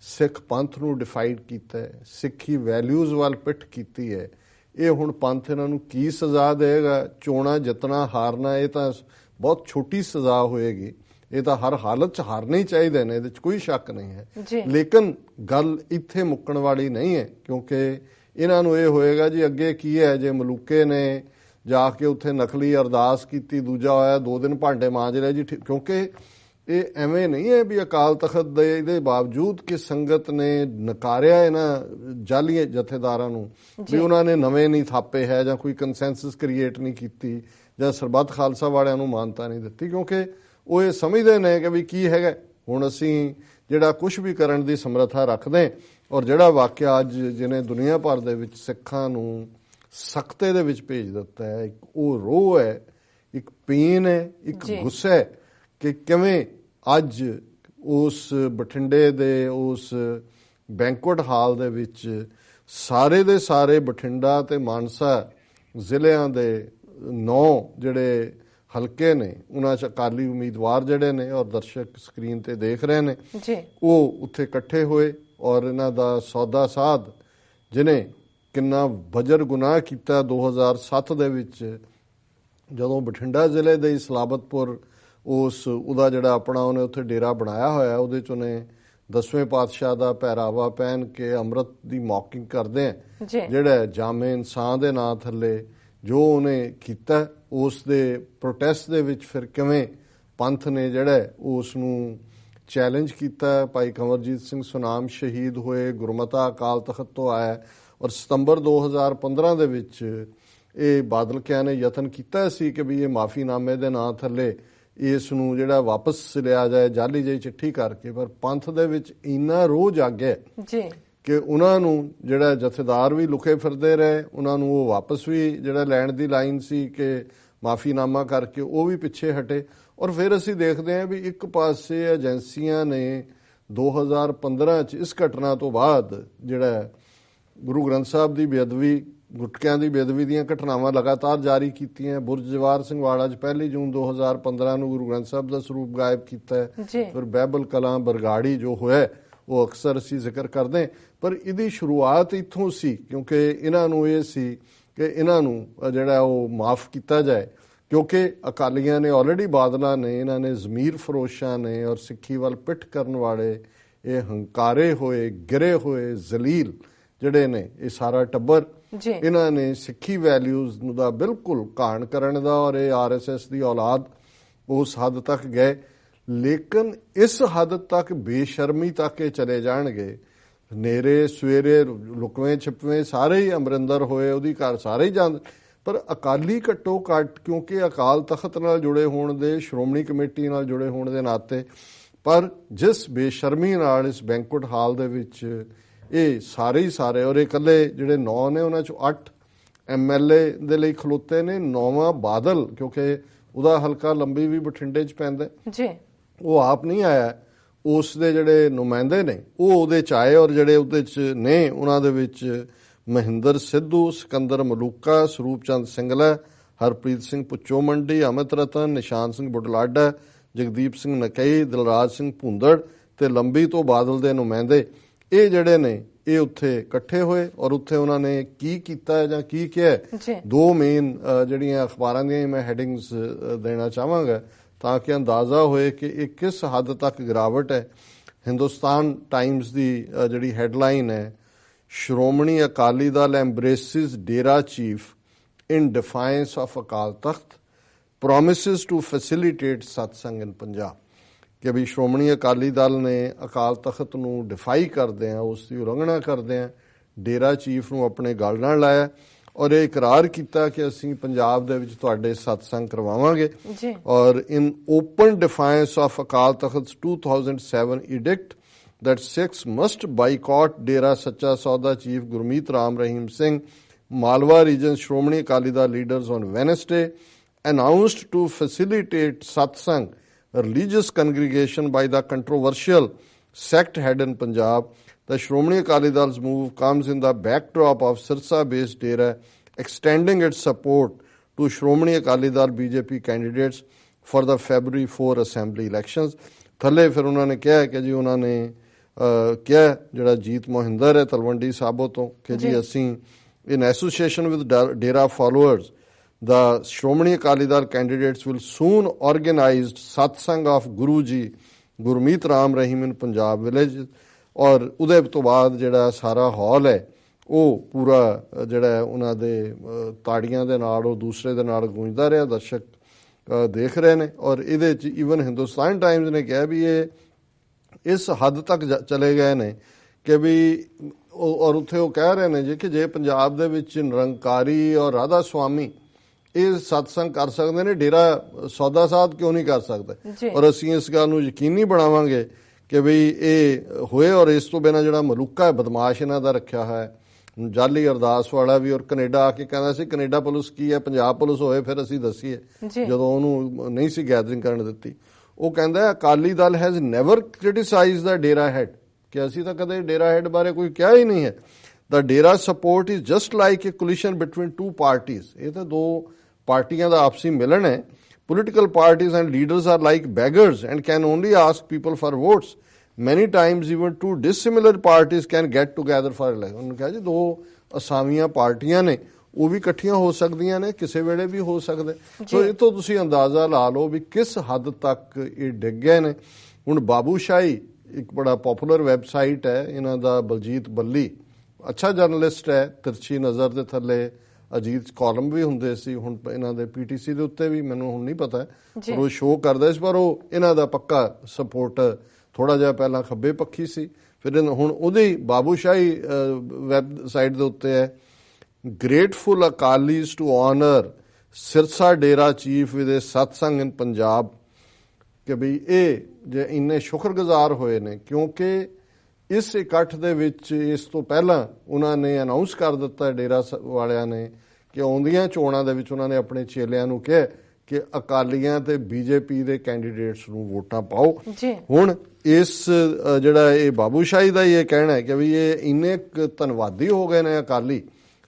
ਸਿੱਖ ਪੰਥ ਨੂੰ ਡਿਫਾਈਡ ਕੀਤਾ ਸਿੱਖੀ ਵੈਲਿਊਜ਼ ਵੱਲ ਪਿੱਠ ਕੀਤੀ ਹੈ ਇਹ ਹੁਣ ਪੰਥ ਇਹਨਾਂ ਨੂੰ ਕੀ ਸਜ਼ਾ ਦੇਗਾ ਚੋਣਾ ਜਿੱਤਣਾ ਹਾਰਨਾ ਇਹ ਤਾਂ ਬਹੁਤ ਛੋਟੀ ਸਜ਼ਾ ਹੋਏਗੀ। ਇਹ ਤਾਂ ਹਰ ਹਾਲਤ 'ਚ ਹਾਰਨੇ ਹੀ ਚਾਹੀਦੇ ਨੇ ਇਹਦੇ 'ਚ ਕੋਈ ਸ਼ੱਕ ਨਹੀਂ ਹੈ। ਲੇਕਿਨ ਗੱਲ ਇੱਥੇ ਮੁੱਕਣ ਵਾਲੀ ਨਹੀਂ ਹੈ ਕਿਉਂਕਿ ਇਹਨਾਂ ਨੂੰ ਇਹ ਹੋਏਗਾ ਜੀ ਅੱਗੇ ਕੀ ਹੈ ਜੇ ਮਲੂਕੇ ਨੇ ਜਾ ਕੇ ਉੱਥੇ ਨਕਲੀ ਅਰਦਾਸ ਕੀਤੀ ਦੂਜਾ ਹੋਇਆ ਦੋ ਦਿਨ ਭਾਂਡੇ ਮਾਂਜ ਰਿਹਾ ਜੀ ਕਿਉਂਕਿ ਇਹ ਐਵੇਂ ਨਹੀਂ ਹੈ ਵੀ ਅਕਾਲ ਤਖਤ ਦੇ ਇਹਦੇ ਬਾਵਜੂਦ ਕਿ ਸੰਗਤ ਨੇ ਨਕਾਰਿਆ ਇਹਨਾਂ ਜਾਲੀ ਜਥੇਦਾਰਾਂ ਨੂੰ ਵੀ ਉਹਨਾਂ ਨੇ ਨਵੇਂ ਨਹੀਂ ਥਾਪੇ ਹੈ ਜਾਂ ਕੋਈ ਕੰਸੈਂਸਸ ਕ੍ਰੀਏਟ ਨਹੀਂ ਕੀਤੀ ਜਾਂ ਸਰਬੱਤ ਖਾਲਸਾ ਵਾਲਿਆਂ ਨੂੰ ਮਾਨਤਾ ਨਹੀਂ ਦਿੱਤੀ ਕਿਉਂਕਿ ਉਹ ਇਹ ਸਮਝਦੇ ਨੇ ਕਿ ਵੀ ਕੀ ਹੈਗਾ। ਹੁਣ ਅਸੀਂ ਜਿਹੜਾ ਕੁਝ ਵੀ ਕਰਨ ਦੀ ਸਮਰੱਥਾ ਰੱਖਦੇ ਹਾਂ ਔਰ ਜਿਹੜਾ ਵਾਕਿਆ ਅੱਜ ਜਿਹਨੇ ਦੁਨੀਆ ਭਰ ਦੇ ਵਿੱਚ ਸਿੱਖਾਂ ਨੂੰ ਸਖਤੇ ਦੇ ਵਿੱਚ ਭੇਜ ਦਿੱਤਾ ਹੈ ਇੱਕ ਉਹ ਰੋਹ ਹੈ ਇੱਕ ਪੀਨ ਹੈ ਇੱਕ। ਗੁੱਸਾ ਹੈ ਕਿ ਕਿਵੇਂ ਅੱਜ ਉਸ ਬਠਿੰਡੇ ਦੇ ਉਸ ਬੈਂਕੁਏਟ ਹਾਲ ਦੇ ਵਿੱਚ ਸਾਰੇ ਦੇ ਸਾਰੇ ਬਠਿੰਡਾ ਤੇ ਮਾਨਸਾ ਜ਼ਿਲ੍ਹਿਆਂ ਦੇ ਨੌ ਜਿਹੜੇ ਹਲਕੇ ਨੇ ਉਹਨਾਂ ਚ ਅਕਾਲੀ ਉਮੀਦਵਾਰ ਜਿਹੜੇ ਨੇ ਔਰ ਦਰਸ਼ਕ ਸਕਰੀਨ ਤੇ ਦੇਖ ਰਹੇ ਨੇ ਜੀ ਉਹ ਉੱਥੇ ਇਕੱਠੇ ਹੋਏ ਔਰ ਇਹਨਾਂ ਦਾ ਸੌਦਾ ਸਾਧ ਜਿਨੇ ਕਿੰਨਾ ਬਜਰ ਗੁਨਾਹ ਕੀਤਾ 2007 ਦੇ ਵਿੱਚ ਜਦੋਂ ਬਠਿੰਡਾ ਜ਼ਿਲ੍ਹੇ ਦੇ ਇਸਲਾਮਤਪੁਰ ਉਸ ਉਹਦਾ ਜਿਹੜਾ ਆਪਣਾ ਉਹਨੇ ਉੱਥੇ ਡੇਰਾ ਬਣਾਇਆ ਹੋਇਆ ਉਹਦੇ ਚ ਉਹਨੇ ਦਸਵੇਂ ਪਾਤਸ਼ਾਹ ਦਾ ਪਹਿਰਾਵਾ ਪਹਿਨ ਕੇ ਅੰਮ੍ਰਿਤ ਦੀ ਮੌਕਿੰਗ ਕਰਦੇ ਜਿਹੜਾ ਜਾਮੇ ਇਨਸਾਨ ਦੇ ਨਾਂ ਥੱਲੇ ਜੋ ਉਹਨੇ ਕੀਤਾ ਉਸ ਦੇ ਪ੍ਰੋਟੈਸਟ ਦੇ ਵਿੱਚ ਫਿਰ ਕਿਵੇਂ ਪੰਥ ਨੇ ਜਿਹੜਾ ਉਸ ਨੂੰ ਚੈਲੰਜ ਕੀਤਾ। ਭਾਈ ਕੰਵਰਜੀਤ ਸਿੰਘ ਸੁਨਾਮ ਸ਼ਹੀਦ ਹੋਏ ਗੁਰਮਤਾ ਅਕਾਲ ਤਖਤ ਤੋਂ ਆਇਆ ਔਰ ਸਤੰਬਰ 2015 ਦੇ ਵਿੱਚ ਇਹ ਬਾਦਲ ਕਿਆ ਨੇ ਯਤਨ ਕੀਤਾ ਸੀ ਕਿ ਵੀ ਇਹ ਮਾਫੀਨਾਮੇ ਦੇ ਨਾਂ ਥੱਲੇ ਇਸ ਨੂੰ ਜਿਹੜਾ ਵਾਪਸ ਲਿਆ ਜਾਏ ਜਾਲੀ ਜਿਹੀ ਚਿੱਠੀ ਕਰਕੇ। ਪਰ ਪੰਥ ਦੇ ਵਿੱਚ ਇੰਨਾ ਰੋਹ ਜਾਗਿਆ ਜੀ। ਕਿ ਉਹਨਾਂ ਨੂੰ ਜਿਹੜਾ ਜਥੇਦਾਰ ਵੀ ਲੁਕੇ ਫਿਰਦੇ ਰਹੇ ਉਹਨਾਂ ਨੂੰ ਉਹ ਵਾਪਸ ਵੀ ਜਿਹੜਾ ਲੈਣ ਦੀ ਲਾਈਨ ਸੀ ਕਿ ਮਾਫੀਨਾਮਾ ਕਰਕੇ ਉਹ ਵੀ ਪਿੱਛੇ ਹਟੇ। ਔਰ ਫਿਰ ਅਸੀਂ ਦੇਖਦੇ ਹਾਂ ਵੀ ਇੱਕ ਪਾਸੇ ਏਜੰਸੀਆਂ ਨੇ 2015 ਚ ਇਸ ਘਟਨਾ ਤੋਂ ਬਾਅਦ ਜਿਹੜਾ ਗੁਰੂ ਗ੍ਰੰਥ ਸਾਹਿਬ ਦੀ ਬੇਅਦਬੀ ਗੁਟਕਿਆਂ ਦੀ ਬੇਅਦਬੀ ਦੀਆਂ ਘਟਨਾਵਾਂ ਲਗਾਤਾਰ ਜਾਰੀ ਕੀਤੀਆਂ ਬੁਰਜ ਜਵਾਰ ਸਿੰਘ ਵਾਲਾ ਚ 1 ਜੂਨ 2015 ਨੂੰ ਗੁਰੂ ਗ੍ਰੰਥ ਸਾਹਿਬ ਦਾ ਸਰੂਪ ਗਾਇਬ ਕੀਤਾ ਫਿਰ ਬਹਿਬਲ ਕਲਾਂ ਬਰਗਾੜੀ ਜੋ ਹੋਇਆ ਉਹ ਅਕਸਰ ਅਸੀਂ ਜ਼ਿਕਰ ਕਰਦੇ ਪਰ ਇਹਦੀ ਸ਼ੁਰੂਆਤ ਇੱਥੋਂ ਸੀ ਕਿਉਂਕਿ ਇਹਨਾਂ ਨੂੰ ਇਹ ਸੀ ਕਿ ਇਹਨਾਂ ਨੂੰ ਜਿਹੜਾ ਉਹ ਮਾਫ ਕੀਤਾ ਜਾਏ। ਕਿਉਂਕਿ ਅਕਾਲੀਆਂ ਨੇ ਆਲਰੇਡੀ ਬਾਦਲਾਂ ਨੇ ਇਹਨਾਂ ਨੇ ਜ਼ਮੀਰ ਫਰੋਸ਼ਾਂ ਨੇ ਔਰ ਸਿੱਖੀ ਵੱਲ ਪਿੱਠ ਕਰਨ ਵਾਲੇ ਇਹ ਹੰਕਾਰੇ ਹੋਏ ਗਿਰੇ ਹੋਏ ਜ਼ਲੀਲ ਜਿਹੜੇ ਨੇ ਇਹ ਸਾਰਾ ਟੱਬਰ ਇਹਨਾਂ ਨੇ ਸਿੱਖੀ ਵੈਲਿਊਜ਼ ਨੂੰ ਦਾ ਬਿਲਕੁਲ ਘਾਣ ਕਰਨ ਦਾ ਔਰ ਇਹ ਆਰਐਸਐਸ ਦੀ ਔਲਾਦ ਉਸ ਹੱਦ ਤੱਕ ਗਏ। ਲੇਕਿਨ ਇਸ ਹੱਦ ਤੱਕ ਬੇਸ਼ਰਮੀ ਤੱਕ ਇਹ ਚਲੇ ਜਾਣਗੇ। ਨੇਰੇ ਸਵੇਰੇ ਲੁਕਵੇਂ ਛਿਪਵੇਂ ਸਾਰੇ ਹੀ ਅਮਰਿੰਦਰ ਹੋਏ ਉਹਦੀ ਘਰ ਸਾਰੇ ਹੀ ਜਾਂਦੇ ਪਰ ਅਕਾਲੀ ਘੱਟੋ ਘੱਟ ਕਿਉਂਕਿ ਅਕਾਲ ਤਖਤ ਨਾਲ ਜੁੜੇ ਹੋਣ ਦੇ ਸ਼੍ਰੋਮਣੀ ਕਮੇਟੀ ਨਾਲ ਜੁੜੇ ਹੋਣ ਦੇ ਨਾਤੇ ਪਰ ਜਿਸ ਬੇਸ਼ਰਮੀ ਨਾਲ ਇਸ ਬੈਂਕੁਏਟ ਹਾਲ ਦੇ ਵਿੱਚ ਇਹ ਸਾਰੇ ਹੀ ਸਾਰੇ ਔਰ ਇਹ ਇਕੱਲੇ ਜਿਹੜੇ 9 ਨੇ ਉਹਨਾਂ ਚੋਂ 8 ਐਮਐਲਏ ਦੇ ਲਈ ਖਲੋਤੇ ਨੇ ਨੌਵਾਂ ਬਾਦਲ ਕਿਉਂਕਿ ਉਹਦਾ ਹਲਕਾ ਲੰਬੀ ਵੀ ਬਠਿੰਡੇ 'ਚ ਪੈਂਦਾ। ਜੀ ਉਹ ਆਪ ਨਹੀਂ ਆਇਆ ਉਸ ਦੇ ਜਿਹੜੇ ਨੁਮਾਇੰਦੇ ਨੇ ਉਹ ਉਹਦੇ ਚ ਆਏ ਔਰ ਜਿਹੜੇ ਉਹਦੇ ਚ ਨੇ ਉਹਨਾਂ ਦੇ ਵਿੱਚ ਮਹਿੰਦਰ ਸਿੱਧੂ ਸਿਕੰਦਰ ਮਲੂਕਾ ਸਰੂਪ ਚੰਦ ਸਿੰਗਲਾ ਹਰਪ੍ਰੀਤ ਸਿੰਘ ਪੁੱਚੋ ਮੰਡੀ ਅਮਿਤ ਰਤਨ ਨਿਸ਼ਾਨ ਸਿੰਘ ਬੁਢਲਾਡਾ ਜਗਦੀਪ ਸਿੰਘ ਨਕਈ ਦਿਲਰਾਜ ਸਿੰਘ ਭੁੰਦੜ ਤੇ ਲੰਬੀ ਤੋਂ ਬਾਦਲ ਦੇ ਨੁਮਾਇੰਦੇ। ਇਹ ਜਿਹੜੇ ਨੇ ਇਹ ਉੱਥੇ ਇਕੱਠੇ ਹੋਏ ਔਰ ਉੱਥੇ ਉਹਨਾਂ ਨੇ ਕੀ ਕੀਤਾ ਜਾਂ ਕੀ ਕਿਹਾ? ਦੋ ਮੇਨ ਜਿਹੜੀਆਂ ਅਖਬਾਰਾਂ ਦੀਆਂ ਮੈਂ ਹੈਡਿੰਗਸ ਦੇਣਾ ਚਾਹਾਂਗਾ ਤਾਂ ਕਿ ਅੰਦਾਜ਼ਾ ਹੋਏ ਕਿ ਇਹ ਕਿਸ ਹੱਦ ਤੱਕ ਗਿਰਾਵਟ ਹੈ। ਹਿੰਦੁਸਤਾਨ ਟਾਈਮਜ਼ ਦੀ ਜਿਹੜੀ ਹੈਡਲਾਈਨ ਹੈ Shiromani Akali Dal embraces Dera chief in defiance of Akal Takht promises to facilitate satsang in Punjab. ਕਿ ਵੀ ਸ਼੍ਰੋਮਣੀ ਅਕਾਲੀ ਦਲ ਨੇ ਅਕਾਲ ਤਖਤ ਨੂੰ ਡਿਫਾਈ ਕਰਦੇ ਆ ਉਸ ਦੀ ਉਲੰਘਣਾ ਕਰਦੇ ਆ ਡੇਰਾ ਚੀਫ ਨੂੰ ਆਪਣੇ ਗਲ ਨਾਲ ਲਾਇਆ ਔਰ ਇਹ ਇਕਰਾਰ ਕੀਤਾ ਕਿ ਅਸੀਂ ਪੰਜਾਬ ਦੇ ਵਿੱਚ ਤੁਹਾਡੇ ਸਤਸੰਗ ਕਰਵਾਵਾਂਗੇ। ਜੀ। ਔਰ in open defiance of Akal Takht's 2007 edict that Sikhs must boycott Dera Sacha Sauda Chief Gurmeet Ram Rahim Singh, Malwa region Shromani Akali Dal leaders on Wednesday announced to facilitate satsang, a religious congregation by the controversial sect head in Punjab. The Shromani Akali Dal's move comes in the backdrop of Sirsa-based Dera extending its support to Shromani Akali Dal BJP candidates for the February 4 assembly elections ਥੱਲੇ ਫਿਰ ਉਹਨਾਂ ਨੇ ਕਿਹਾ ਕਿ ਜੀ ਉਹਨਾਂ ਨੇ ਅਹ, ਕਿਹਾ ਜਿਹੜਾ ਜੀਤ ਮੋਹਿੰਦਰ ਹੈ ਤਲਵੰਡੀ ਸਾਬੋ ਤੋਂ ਕਿ ਜੀ ਜੀ। ਅਸੀਂ in association with Dera followers the Shromani Akali Dal candidates will soon organize satsang of Guru Ji Gurmeet Ram Rahim in Punjab village ਔਰ ਉਹਦੇ ਤੋਂ ਬਾਅਦ ਜਿਹੜਾ ਸਾਰਾ ਹਾਲ ਹੈ ਉਹ ਪੂਰਾ ਜਿਹੜਾ ਉਹਨਾਂ ਦੇ ਤਾੜੀਆਂ ਦੇ ਨਾਲ ਉਹ ਦੂਸਰੇ ਦੇ ਨਾਲ ਗੂੰਜਦਾ ਰਿਹਾ ਦਰਸ਼ਕ ਦੇਖ ਰਹੇ ਨੇ ਔਰ ਇਹਦੇ ਚ ਇਵਨ ਹਿੰਦੁਸਤਾਨ ਟਾਈਮਜ਼ ਨੇ ਕਿਹਾ ਵੀ ਇਹ ਇਸ ਹੱਦ ਤੱਕ ਚਲੇ ਗਏ ਨੇ ਕਿ ਵੀ ਉਹ- ਔਰ ਉੱਥੇ ਉਹ ਕਹਿ ਰਹੇ ਨੇ ਜੀ ਕਿ ਜੇ ਪੰਜਾਬ ਦੇ ਵਿੱਚ ਨਿਰੰਕਾਰੀ ਔਰ ਰਾਧਾ ਸੁਆਮੀ ਇਹ ਸਤਸੰਗ ਕਰ ਸਕਦੇ ਨੇ ਡੇਰਾ ਸੌਦਾ ਸਾਧ ਕਿਉਂ ਨਹੀਂ ਕਰ। ਸਕਦੇ ਔਰ ਅਸੀਂ ਇਸ ਗੱਲ ਨੂੰ ਯਕੀਨੀ ਬਣਾਵਾਂਗੇ ਕਿ ਵੀ ਇਹ ਹੋਏ ਔਰ ਇਸ ਤੋਂ ਬਿਨਾ ਜਿਹੜਾ ਮਲੂਕਾ ਹੈ ਬਦਮਾਸ਼ ਇਹਨਾਂ ਦਾ ਰੱਖਿਆ ਹੋਇਆ ਹੈ ਜਾਲੀ ਅਰਦਾਸ ਵਾਲਾ ਵੀ ਔਰ ਕੈਨੇਡਾ ਆ ਕੇ ਕਹਿੰਦਾ ਸੀ ਕੈਨੇਡਾ ਪੁਲਿਸ ਕੀ ਹੈ ਪੰਜਾਬ ਪੁਲਿਸ ਹੋਏ ਫਿਰ ਅਸੀਂ ਦੱਸੀਏ। ਜਦੋਂ ਉਹਨੂੰ ਨਹੀਂ ਸੀ ਗੈਦਰਿੰਗ ਕਰਨ ਦਿੱਤੀ ਉਹ ਕਹਿੰਦਾ Akali Dal has never criticised the Dera head ਕਿ ਅਸੀਂ ਤਾਂ ਕਦੇ ਡੇਰਾ ਹੈਡ ਬਾਰੇ ਕੋਈ ਕਿਹਾ ਹੀ ਨਹੀਂ ਹੈ the Dera support is just like a coalition between two ਪਾਰਟੀਆਂ ਇਹ ਤਾਂ ਦੋ ਪਾਰਟੀਆਂ ਦਾ ਆਪਸੀ ਮਿਲਣ ਹੈ ਪੋਲੀਟੀਕਲ ਪਾਰਟੀਆਂ and leaders are like beggars and can only ask people for votes many times even two dissimilar ਪਾਰਟੀਆਂ can get together for election ਉਹਨੂੰ ਕਿਹਾ ਜੀ ਦੋ ਅਸਾਮੀਆਂ ਪਾਰਟੀਆਂ ਨੇ ਉਹ ਵੀ ਇਕੱਠੀਆਂ ਹੋ ਸਕਦੀਆਂ ਨੇ ਕਿਸੇ ਵੇਲੇ ਵੀ ਹੋ ਸਕਦੇ। ਸੋ ਇਹ ਤੋਂ ਤੁਸੀਂ ਅੰਦਾਜ਼ਾ ਲਾ ਲਓ ਵੀ ਕਿਸ ਹੱਦ ਤੱਕ ਇਹ ਡਿੱਗ ਗਏ ਨੇ। ਹੁਣ ਬਾਬੂ ਸ਼ਾਹੀ ਇੱਕ ਬੜਾ ਪਪੂਲਰ ਵੈਬਸਾਈਟ ਹੈ ਇਹਨਾਂ ਦਾ ਬਲਜੀਤ ਬੱਲੀ। ਅੱਛਾ ਜਰਨਲਿਸਟ ਹੈ ਤਿਰਛੀ ਨਜ਼ਰ ਦੇ ਥੱਲੇ ਅਜੀਤ ਕਾਲਮ ਵੀ ਹੁੰਦੇ ਸੀ ਹੁਣ ਇਹਨਾਂ ਦੇ ਪੀਟੀਸੀ ਦੇ ਉੱਤੇ ਵੀ ਮੈਨੂੰ ਹੁਣ ਨਹੀਂ ਪਤਾ। ਪਰ ਉਹ ਸ਼ੋਅ ਕਰਦਾ ਸੀ ਪਰ ਉਹ ਇਹਨਾਂ ਦਾ ਪੱਕਾ ਸਪੋਰਟਰ ਥੋੜਾ ਜਿਹਾ ਪਹਿਲਾਂ ਖੱਬੇ ਪੱਖੀ ਸੀ। ਫਿਰ ਹੁਣ ਉਹਦੀ ਬਾਬੂਸ਼ਾਹੀ ਵੈਬਸਾਈਟ ਦੇ ਉੱਤੇ ਹੈ। Grateful Akalis to honour Sirsa Dera chief with satsang in Punjab ਕਿ ਵੀ ਇਹ ਜੇ ਇੰਨੇ ਸ਼ੁਕਰਗੁਜ਼ਾਰ ਹੋਏ ਨੇ ਕਿਉਂਕਿ ਇਸ ਇਕੱਠ ਦੇ ਵਿੱਚ ਇਸ ਤੋਂ ਪਹਿਲਾਂ ਉਹਨਾਂ ਨੇ ਅਨਾਉਂਸ ਕਰ ਦਿੱਤਾ ਡੇਰਾ ਵਾਲਿਆਂ ਨੇ ਕਿ ਆਉਂਦੀਆਂ ਚੋਣਾਂ ਦੇ ਵਿੱਚ ਉਹਨਾਂ ਨੇ ਆਪਣੇ ਚੇਲਿਆਂ ਨੂੰ ਕਿਹਾ ਕਿ ਅਕਾਲੀਆਂ ਤੇ ਬੀਜੇਪੀ ਦੇ ਕੈਂਡੀਡੇਟਸ ਨੂੰ ਵੋਟਾਂ ਪਾਓ ਹੁਣ ਇਸ ਜਿਹੜਾ ਇਹ ਬਾਬੂਸ਼ਾਹੀ ਦਾ ਹੀ ਇਹ ਕਹਿਣਾ ਹੈ ਕਿ ਵੀ ਇਹ ਇੰਨੇ ਧੰਨਵਾਦੀ ਹੋ ਗਏ ਨੇ ਅਕਾਲੀ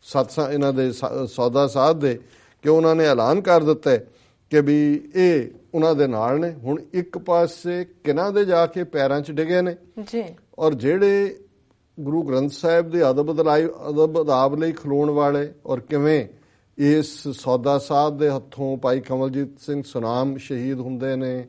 ਸਤਸਾ ਇਹਨਾਂ ਦੇ ਸੌਦਾ ਸਾਧ ਦੇ ਕਿ ਉਹਨਾਂ ਨੇ ਐਲਾਨ ਕਰ ਦਿੱਤਾ ਹੈ ਕਿ ਵੀ ਇਹ ਉਹਨਾਂ ਦੇ ਨਾਲ ਨੇ। ਹੁਣ ਇੱਕ ਪਾਸੇ ਕਿਨਾਂ ਦੇ ਜਾ ਕੇ ਪੈਰਾਂ 'ਚ ਡਿਗੇ ਨੇ। ਜੀ। ਔਰ ਜਿਹੜੇ ਗੁਰੂ ਗ੍ਰੰਥ ਸਾਹਿਬ ਦੇ ਅਦਬ ਦਲਾਈ ਅਦਬ ਅਦਾਬ ਲਈ ਖਲੋਣ ਵਾਲੇ ਔਰ ਕਿਵੇਂ ਇਸ ਸੌਦਾ ਸਾਧ ਦੇ ਹੱਥੋਂ ਭਾਈ ਕਮਲਜੀਤ ਸਿੰਘ ਸੁਨਾਮ ਸ਼ਹੀਦ ਹੁੰਦੇ ਨੇ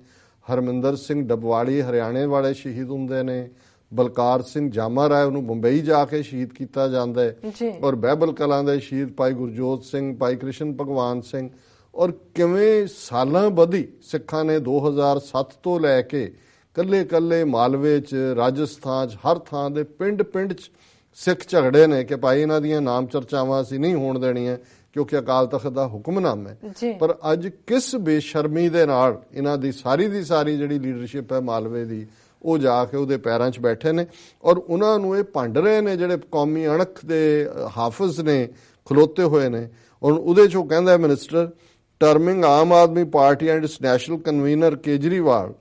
ਹਰਮਿੰਦਰ ਸਿੰਘ ਡਬਵਾਲੀ ਹਰਿਆਣੇ ਵਾਲੇ ਸ਼ਹੀਦ ਹੁੰਦੇ ਨੇ ਬਲਕਾਰ ਸਿੰਘ ਜਾਮਾ ਰਾਏ ਉਹਨੂੰ ਬੰਬਈ ਜਾ ਕੇ ਸ਼ਹੀਦ ਕੀਤਾ ਜਾਂਦਾ ਹੈ। ਔਰ ਬਹਿਬਲ ਕਲਾਂ ਦੇ ਸ਼ਹੀਦ ਭਾਈ ਗੁਰਜੋਤ ਸਿੰਘ ਭਾਈ ਕ੍ਰਿਸ਼ਨ ਭਗਵਾਨ ਸਿੰਘ ਔਰ ਕਿਵੇਂ ਸਾਲਾਂ ਬੱਧੀ ਸਿੱਖਾਂ ਨੇ 2007 ਤੋਂ ਲੈ ਕੇ ਕੱਲੇ ਕੱਲੇ ਮਾਲਵੇ 'ਚ ਰਾਜਸਥਾਨ 'ਚ ਹਰ ਥਾਂ ਦੇ ਪਿੰਡ-ਪਿੰਡ 'ਚ ਸਿੱਖ ਝਗੜੇ ਨੇ ਕਿ ਭਾਈ ਇਹਨਾਂ ਦੀਆਂ ਨਾਮ ਚਰਚਾਵਾਂ ਅਸੀਂ ਨਹੀਂ ਹੋਣ ਦੇਣੀਆਂ ਕਿਉਂਕਿ ਅਕਾਲ ਤਖਤ ਦਾ ਹੁਕਮਨਾਮਾ ਹੈ। ਪਰ ਅੱਜ ਕਿਸ ਬੇਸ਼ਰਮੀ ਦੇ ਨਾਲ ਇਹਨਾਂ ਦੀ ਸਾਰੀ ਦੀ ਸਾਰੀ ਜਿਹੜੀ ਲੀਡਰਸ਼ਿਪ ਹੈ ਮਾਲਵੇ ਦੀ ਉਹ ਜਾ ਕੇ ਉਹਦੇ ਪੈਰਾਂ 'ਚ ਬੈਠੇ ਨੇ ਔਰ ਉਹਨਾਂ ਨੂੰ ਇਹ ਭੰਡ ਰਹੇ ਨੇ ਜਿਹੜੇ ਕੌਮੀ ਅਣਖ ਦੇ ਹਾਫਿਜ਼ ਨੇ ਖਲੋਤੇ ਹੋਏ ਨੇ ਔਰ ਉਹਦੇ 'ਚੋਂ ਕਹਿੰਦਾ minister terming Aam Aadmi Party and its national convenor Kejriwal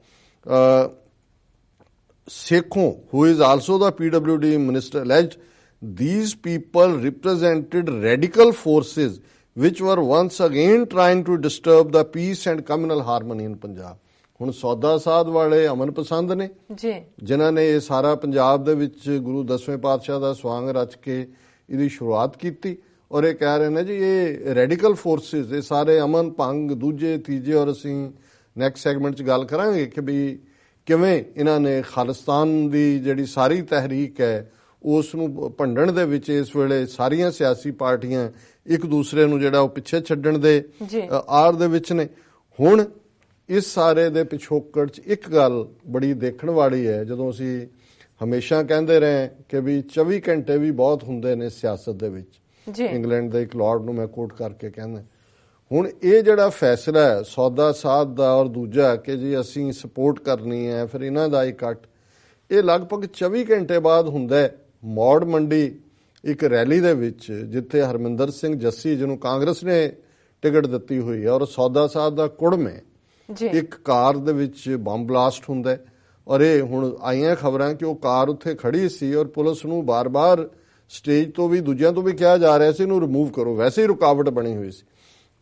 Sekhon who is also the PWD minister alleged these people represented radical forces which were once again trying to disturb the peace and communal harmony in Punjab. ਹੁਣ ਸੌਦਾ ਸਾਧ ਵਾਲੇ ਅਮਨ ਪਸੰਦ ਨੇ। ਜੀ। ਜਿਨ੍ਹਾਂ ਨੇ ਇਹ ਸਾਰਾ ਪੰਜਾਬ ਦੇ ਵਿੱਚ ਗੁਰੂ ਦਸਵੇਂ ਪਾਤਸ਼ਾਹ ਦਾ ਸਵਾਂਗ ਰਚ ਕੇ ਇਹਦੀ ਸ਼ੁਰੂਆਤ ਕੀਤੀ ਔਰ ਇਹ ਕਹਿ ਰਹੇ ਨੇ ਜੀ ਇਹ ਰੈਡੀਕਲ ਫੋਰਸਿਸ ਇਹ ਸਾਰੇ ਅਮਨ ਭੰਗ ਦੂਜੇ ਤੀਜੇ ਔਰ ਅਸੀਂ ਨੈਕਸਟ ਸੈਗਮੈਂਟ 'ਚ ਗੱਲ ਕਰਾਂਗੇ ਕਿ ਵੀ ਕਿਵੇਂ ਇਹਨਾਂ ਨੇ ਖਾਲਿਸਤਾਨ ਦੀ ਜਿਹੜੀ ਸਾਰੀ ਤਹਿਰੀਕ ਹੈ ਉਸ ਨੂੰ ਭੰਡਣ ਦੇ ਵਿੱਚ ਇਸ ਵੇਲੇ ਸਾਰੀਆਂ ਸਿਆਸੀ ਪਾਰਟੀਆਂ ਇੱਕ ਦੂਸਰੇ ਨੂੰ ਜਿਹੜਾ ਉਹ ਪਿੱਛੇ ਛੱਡਣ ਦੇ ਆਰ ਦੇ ਵਿੱਚ ਨੇ। ਹੁਣ ਇਸ ਸਾਰੇ ਦੇ ਪਿਛੋਕੜ 'ਚ ਇੱਕ ਗੱਲ ਬੜੀ ਦੇਖਣ ਵਾਲੀ ਹੈ ਜਦੋਂ ਅਸੀਂ ਹਮੇਸ਼ਾ ਕਹਿੰਦੇ ਰਹੇ ਕਿ ਵੀ 24 ਘੰਟੇ ਵੀ ਬਹੁਤ ਹੁੰਦੇ ਨੇ ਸਿਆਸਤ ਦੇ ਵਿੱਚ। ਜੀ। ਇੰਗਲੈਂਡ ਦੇ ਇੱਕ ਲਾਰਡ ਨੂੰ ਮੈਂ ਕੋਟ ਕਰਕੇ ਕਹਿੰਦਾ। ਹੁਣ ਇਹ ਜਿਹੜਾ ਫੈਸਲਾ ਹੈ ਸੌਦਾ ਸਾਧ ਦਾ ਔਰ ਦੂਜਾ ਕਿ ਜੀ ਅਸੀਂ ਸਪੋਰਟ ਕਰਨੀ ਹੈ ਫਿਰ ਇਹਨਾਂ ਦਾ ਇਕੱਠ। ਇਹ ਲਗਭਗ 24 ਘੰਟੇ ਬਾਅਦ ਹੁੰਦਾ ਹੈ ਮੌੜ ਮੰਡੀ ਇੱਕ ਰੈਲੀ ਦੇ ਵਿੱਚ ਜਿੱਥੇ ਹਰਮਿੰਦਰ ਸਿੰਘ ਜੱਸੀ ਜਿਹਨੂੰ ਕਾਂਗਰਸ ਨੇ ਟਿਕਟ ਦਿੱਤੀ ਹੋਈ ਹੈ ਔਰ ਸੌਦਾ ਸਾਧ ਦਾ ਕੁੜਮ ਇੱਕ ਕਾਰ ਦੇ ਵਿੱਚ ਬੰਬ ਬਲਾਸਟ ਹੁੰਦਾ ਹੈ। ਔਰ ਇਹ ਹੁਣ ਆਈਆਂ ਖਬਰਾਂ ਕਿ ਉਹ ਕਾਰ ਉੱਥੇ ਖੜੀ ਸੀ ਔਰ ਪੁਲਿਸ ਨੂੰ ਬਾਰ-ਬਾਰ ਸਟੇਜ ਤੋਂ ਵੀ ਦੂਜਿਆਂ ਤੋਂ ਵੀ ਕਿਹਾ ਜਾ ਰਿਹਾ ਸੀ ਇਹਨੂੰ ਰਿਮੂਵ ਕਰੋ। ਵੈਸੇ ਹੀ ਰੁਕਾਵਟ ਬਣੀ ਹੋਈ ਸੀ।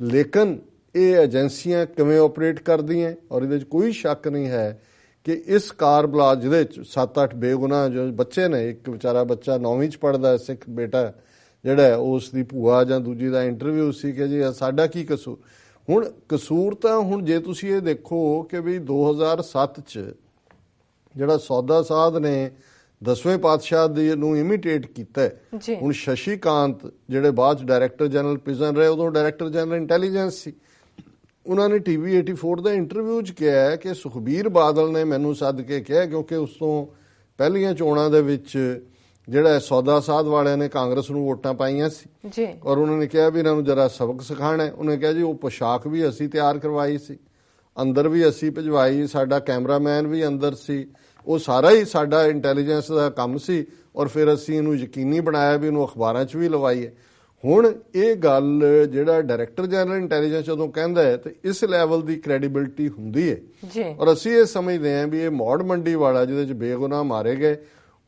ਲੇਕਿਨ ਇਹ ਏਜੰਸੀਆਂ ਕਿਵੇਂ ਆਪਰੇਟ ਕਰਦੀਆਂ ਔਰ ਇਹਦੇ ਵਿੱਚ ਕੋਈ ਸ਼ੱਕ ਨਹੀਂ ਹੈ ਕਿ ਇਸ ਕਾਰ ਬਲਾਸ ਜਿਹਦੇ ਵਿੱਚ 7-8 ਬੇਗੁਨਾਹ ਜੋ ਬੱਚੇ ਨੇ ਇੱਕ ਵਿਚਾਰਾ ਬੱਚਾ 9ਵੀਂ ਚ ਪੜਦਾ ਸਿੱਖ ਬੇਟਾ ਜਿਹੜਾ ਹੈ, ਉਸ ਦੀ ਭੂਆ ਜਾਂ ਦੂਜੀ ਦਾ ਇੰਟਰਵਿਊ ਸੀ ਕਿ ਜੀ ਸਾਡਾ ਕੀ ਕਸੂਰ? ਹੁਣ ਕਸੂਰ ਤਾਂ ਹੁਣ ਜੇ ਤੁਸੀਂ ਇਹ ਦੇਖੋ ਕਿ ਵੀ 2007 ਚ ਜਿਹੜਾ ਸੌਦਾ ਸਾਧ ਨੇ ਦਸਵੇਂ ਪਾਤਸ਼ਾਹ ਦੀ ਨੂੰ ਇਮੀਟੇਟ ਕੀਤਾ ਹੁਣ ਸ਼ਸ਼ੀ ਕਾਂਤ ਜਿਹੜੇ ਬਾਅਦ ਚ ਡਾਇਰੈਕਟਰ ਜਨਰਲ ਪ੍ਰਿਜ਼ਨ ਰਹੇ ਉਦੋਂ ਡਾਇਰੈਕਟਰ ਜਨਰਲ ਇੰਟੈਲੀਜੈਂਸ ਸੀ। ਉਹਨਾਂ ਨੇ ਟੀਵੀ 84 ਦੇ ਇੰਟਰਵਿਊ 'ਚ ਕਿਹਾ ਹੈ ਕਿ ਸੁਖਬੀਰ ਬਾਦਲ ਨੇ ਮੈਨੂੰ ਸੱਦ ਕੇ ਕਿਹਾ ਕਿਉਂਕਿ ਉਸ ਤੋਂ ਪਹਿਲੀਆਂ ਚੋਣਾਂ ਦੇ ਵਿੱਚ ਜਿਹੜਾ ਸੌਦਾ ਸਾਧ ਵਾਲਿਆਂ ਨੇ ਕਾਂਗਰਸ ਨੂੰ ਵੋਟਾਂ ਪਾਈਆਂ ਸੀ। ਜੀ। ਔਰ ਉਹਨਾਂ ਨੇ ਕਿਹਾ ਵੀ ਇਹਨਾਂ ਨੂੰ ਜਰਾ ਸਬਕ ਸਿਖਾਣਾ ਹੈ। ਉਹਨੇ ਕਿਹਾ ਜੀ ਉਹ ਪੋਸ਼ਾਕ ਵੀ ਅਸੀਂ ਤਿਆਰ ਕਰਵਾਈ ਸੀ। ਅੰਦਰ ਵੀ ਅਸੀਂ ਭਿਜਵਾਈ ਸਾਡਾ ਕੈਮਰਾਮੈਨ ਵੀ ਅੰਦਰ ਸੀ। ਉਹ ਸਾਰਾ ਹੀ ਸਾਡਾ ਇੰਟੈਲੀਜੈਂਸ ਦਾ ਕੰਮ ਸੀ ਔਰ ਫਿਰ ਅਸੀਂ ਇਹਨੂੰ ਯਕੀਨੀ ਬਣਾਇਆ ਵੀ ਇਹਨੂੰ ਅਖਬਾਰਾਂ 'ਚ ਵੀ ਲਵਾਈਏ ਹੁਣ ਇਹ ਗੱਲ ਜਿਹੜਾ ਡਾਇਰੈਕਟਰ ਜਨਰਲ ਇੰਟੈਲੀਜੈਂਸ ਜਦੋਂ ਕਹਿੰਦਾ ਹੈ ਤੇ ਇਸ ਲੈਵਲ ਦੀ ਕ੍ਰੈਡੀਬਿਲਟੀ ਹੁੰਦੀ ਹੈ। ਜੀ। ਔਰ ਅਸੀਂ ਇਹ ਸਮਝਦੇ ਹਾਂ ਵੀ ਇਹ ਮੌੜ ਮੰਡੀ ਵਾਲਾ ਜਿਹਦੇ 'ਚ ਬੇਗੁਨਾਹ ਮਾਰੇ ਗਏ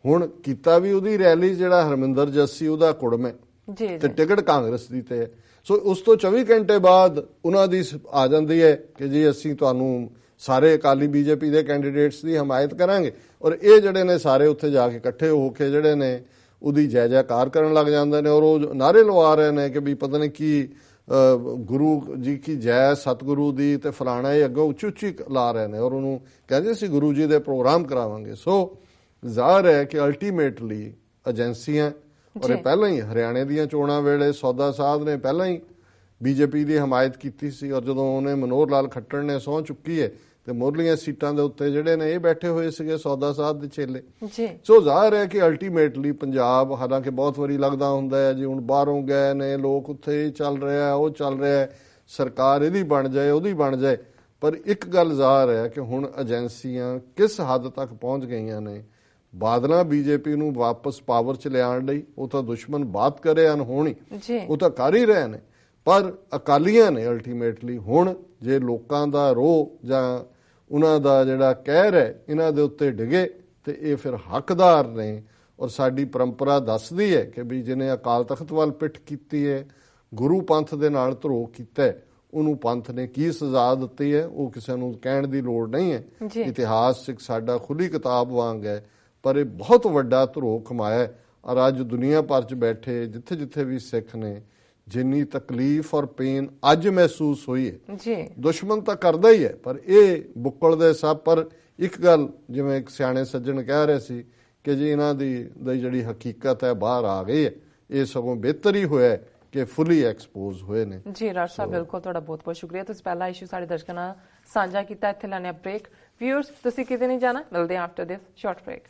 ਹੁਣ ਕੀਤਾ ਵੀ ਉਹਦੀ ਰੈਲੀ ਜਿਹੜਾ ਹਰਮਿੰਦਰ ਜੱਸੀ ਉਹਦਾ ਕੁੜਮ ਹੈ। ਜੀ ਤੇ ਟਿਕਟ ਕਾਂਗਰਸ ਦੀ ਤੇ ਹੈ। ਸੋ ਉਸ ਤੋਂ 24 ਘੰਟੇ ਬਾਅਦ ਉਹਨਾਂ ਦੀ ਆ ਜਾਂਦੀ ਹੈ ਕਿ ਜੀ ਅਸੀਂ ਤੁਹਾਨੂੰ ਸਾਰੇ ਅਕਾਲੀ ਬੀਜੇਪੀ ਦੇ ਕੈਂਡੀਡੇਟਸ ਦੀ ਹਮਾਇਤ ਕਰਾਂਗੇ। ਔਰ ਇਹ ਜਿਹੜੇ ਨੇ ਸਾਰੇ ਉੱਥੇ ਜਾ ਕੇ ਇਕੱਠੇ ਹੋ ਕੇ ਜਿਹੜੇ ਨੇ ਉਹਦੀ ਜੈ ਜੈਕਾਰ ਕਰਨ ਲੱਗ ਜਾਂਦੇ ਨੇ ਔਰ ਉਹ ਨਾਰੇ ਲਵਾ ਰਹੇ ਨੇ ਕਿ ਵੀ ਪਤਾ ਨਹੀਂ ਕੀ ਗੁਰੂ ਜੀ ਕੀ ਜੈ ਸਤਿਗੁਰੂ ਦੀ ਤੇ ਫਲਾਣਾ ਇਹ ਅੱਗੋਂ ਉੱਚੀ ਉੱਚੀ ਲਾ ਰਹੇ ਨੇ ਔਰ ਉਹਨੂੰ ਕਹਿੰਦੇ ਸੀ ਗੁਰੂ ਜੀ ਦੇ ਪ੍ਰੋਗਰਾਮ ਕਰਾਵਾਂਗੇ। ਸੋ ਜ਼ਾਹਰ ਹੈ ਕਿ ਅਲਟੀਮੇਟਲੀ ਏਜੰਸੀਆਂ ਔਰ ਇਹ। ਪਹਿਲਾਂ ਹੀ ਹਰਿਆਣੇ ਦੀਆਂ ਚੋਣਾਂ ਵੇਲੇ ਸੌਦਾ ਸਾਧ ਨੇ ਪਹਿਲਾਂ ਹੀ ਬੀਜੇਪੀ ਦੀ ਹਮਾਇਤ ਕੀਤੀ ਸੀ। ਔਰ ਜਦੋਂ ਉਹਨੇ ਮਨੋਹਰ ਲਾਲ ਖੱਟੜ ਨੇ ਸਹੁੰ ਚੁੱਕੀ ਹੈ ਤੇ ਮੁਰਲੀਆਂ ਸੀਟਾਂ ਦੇ ਉੱਤੇ ਜਿਹੜੇ ਨੇ ਇਹ ਬੈਠੇ ਹੋਏ ਸੀਗੇ ਸੌਦਾ ਸਾਧ ਦੇ ਚੇਲੇ। ਜੀ। ਸੋ ਜ਼ਾਹਰ ਹੈ ਕਿ ਅਲਟੀਮੇਟਲੀ ਪੰਜਾਬ ਹਾਲਾਂਕਿ ਬਹੁਤ ਵਾਰੀ ਲੱਗਦਾ ਹੁੰਦਾ ਹੈ ਜੀ ਹੁਣ ਬਾਹਰੋਂ ਗਏ ਨੇ ਲੋਕ ਉੱਥੇ ਚੱਲ ਰਿਹਾ ਉਹ ਚੱਲ ਰਿਹਾ ਸਰਕਾਰ ਇਹਦੀ ਬਣ ਜਾਏ ਉਹਦੀ ਬਣ ਜਾਏ। ਪਰ ਇੱਕ ਗੱਲ ਜ਼ਾਹਰ ਹੈ ਕਿ ਹੁਣ ਏਜੰਸੀਆਂ ਕਿਸ ਹੱਦ ਤੱਕ ਪਹੁੰਚ ਗਈਆਂ ਨੇ ਬਾਦਲਾਂ ਬੀਜੇਪੀ ਨੂੰ ਵਾਪਸ ਪਾਵਰ 'ਚ ਲਿਆਉਣ ਲਈ ਉਹ ਤਾਂ ਦੁਸ਼ਮਣ ਬਾਤ ਕਰੇ ਅਨਹੋਣੀ ਜੀ। ਉਹ ਤਾਂ ਕਰ ਹੀ ਰਹੇ ਨੇ। ਪਰ ਅਕਾਲੀਆਂ ਨੇ ਅਲਟੀਮੇਟਲੀ ਹੁਣ ਜੇ ਲੋਕਾਂ ਦਾ ਰੋਹ ਜਾਂ ਉਹਨਾਂ ਦਾ ਜਿਹੜਾ ਕਹਿਰ ਹੈ ਇਹਨਾਂ ਦੇ ਉੱਤੇ ਡਿਗੇ ਤੇ ਇਹ ਫਿਰ ਹੱਕਦਾਰ ਨੇ। ਔਰ ਸਾਡੀ ਪਰੰਪਰਾ ਦੱਸਦੀ ਹੈ ਕਿ ਵੀ ਜਿਹਨੇ ਅਕਾਲ ਤਖਤ ਵੱਲ ਪਿੱਠ ਕੀਤੀ ਹੈ ਗੁਰੂ ਪੰਥ ਦੇ ਨਾਲ ਧਰੋਹ ਕੀਤਾ ਉਹਨੂੰ ਪੰਥ ਨੇ ਕੀ ਸਜ਼ਾ ਦਿੱਤੀ ਹੈ ਉਹ ਕਿਸੇ ਨੂੰ ਕਹਿਣ ਦੀ ਲੋੜ ਨਹੀਂ ਹੈ। ਇਤਿਹਾਸ ਇੱਕ ਸਾਡਾ ਖੁੱਲੀ ਕਿਤਾਬ ਵਾਂਗ ਹੈ ਪਰ ਇਹ ਬਹੁਤ ਵੱਡਾ ਧਰੋਹ ਕਮਾਇਆ। ਔਰ ਅੱਜ ਦੁਨੀਆ ਭਰ 'ਚ ਬੈਠੇ ਜਿੱਥੇ ਜਿੱਥੇ ਵੀ ਸਿੱਖ ਨੇ ਜਿੰਨੀ ਤਕਲੀਫ ਔਰ ਪੇਨ ਅੱਜ ਮਹਿਸੂਸ ਹੋਈ ਹੈ। ਜੀ। ਦੁਸ਼ਮਣ ਤਾਂ ਕਰਦਾ ਹੀ ਹੈ ਪਰ ਇਹ ਬੁੱਕਲ ਦੇ ਸਭ ਪਰ ਇੱਕ ਗੱਲ ਜਿਵੇਂ ਇੱਕ ਸਿਆਣੇ ਸੱਜਣ ਕਹਿ ਰਹੇ ਸੀ ਕਿ ਜੀ ਇਹਨਾਂ ਦੀ ਜਿਹੜੀ ਹਕੀਕਤ ਹੈ ਬਾਹਰ ਆ ਗਈ ਹੈ। ਇਹ ਸਗੋਂ ਬਿਹਤਰ ਹੀ ਹੋਇਆ ਕਿ ਫੁੱਲੀ ਐਕਸਪੋਜ਼ ਹੋਏ ਨੇ। ਜੀ ਰਾਜ ਸਾਹਿਬ ਬਿਲਕੁਲ ਤੁਹਾਡਾ ਬਹੁਤ ਬਹੁਤ ਸ਼ੁਕਰੀਆ। ਤੁਸੀਂ ਪਹਿਲਾ ਇਸ਼ੂ ਸਾਡੇ ਦਰਸ਼ਕਾਂ ਨਾਲ ਸਾਂਝਾ ਕੀਤਾ ਇੱਥੇ ਲੈਣੇ ਬ੍ਰੇਕ ਵਿਊਅਰਸ ਤੁਸੀਂ ਕਿਤੇ ਨਹੀਂ ਜਾਣਾ? ਮਿਲਦੇ ਆਫਟਰ ਦਿਸ ਸ਼ਾਰਟ ਬ੍ਰੇਕ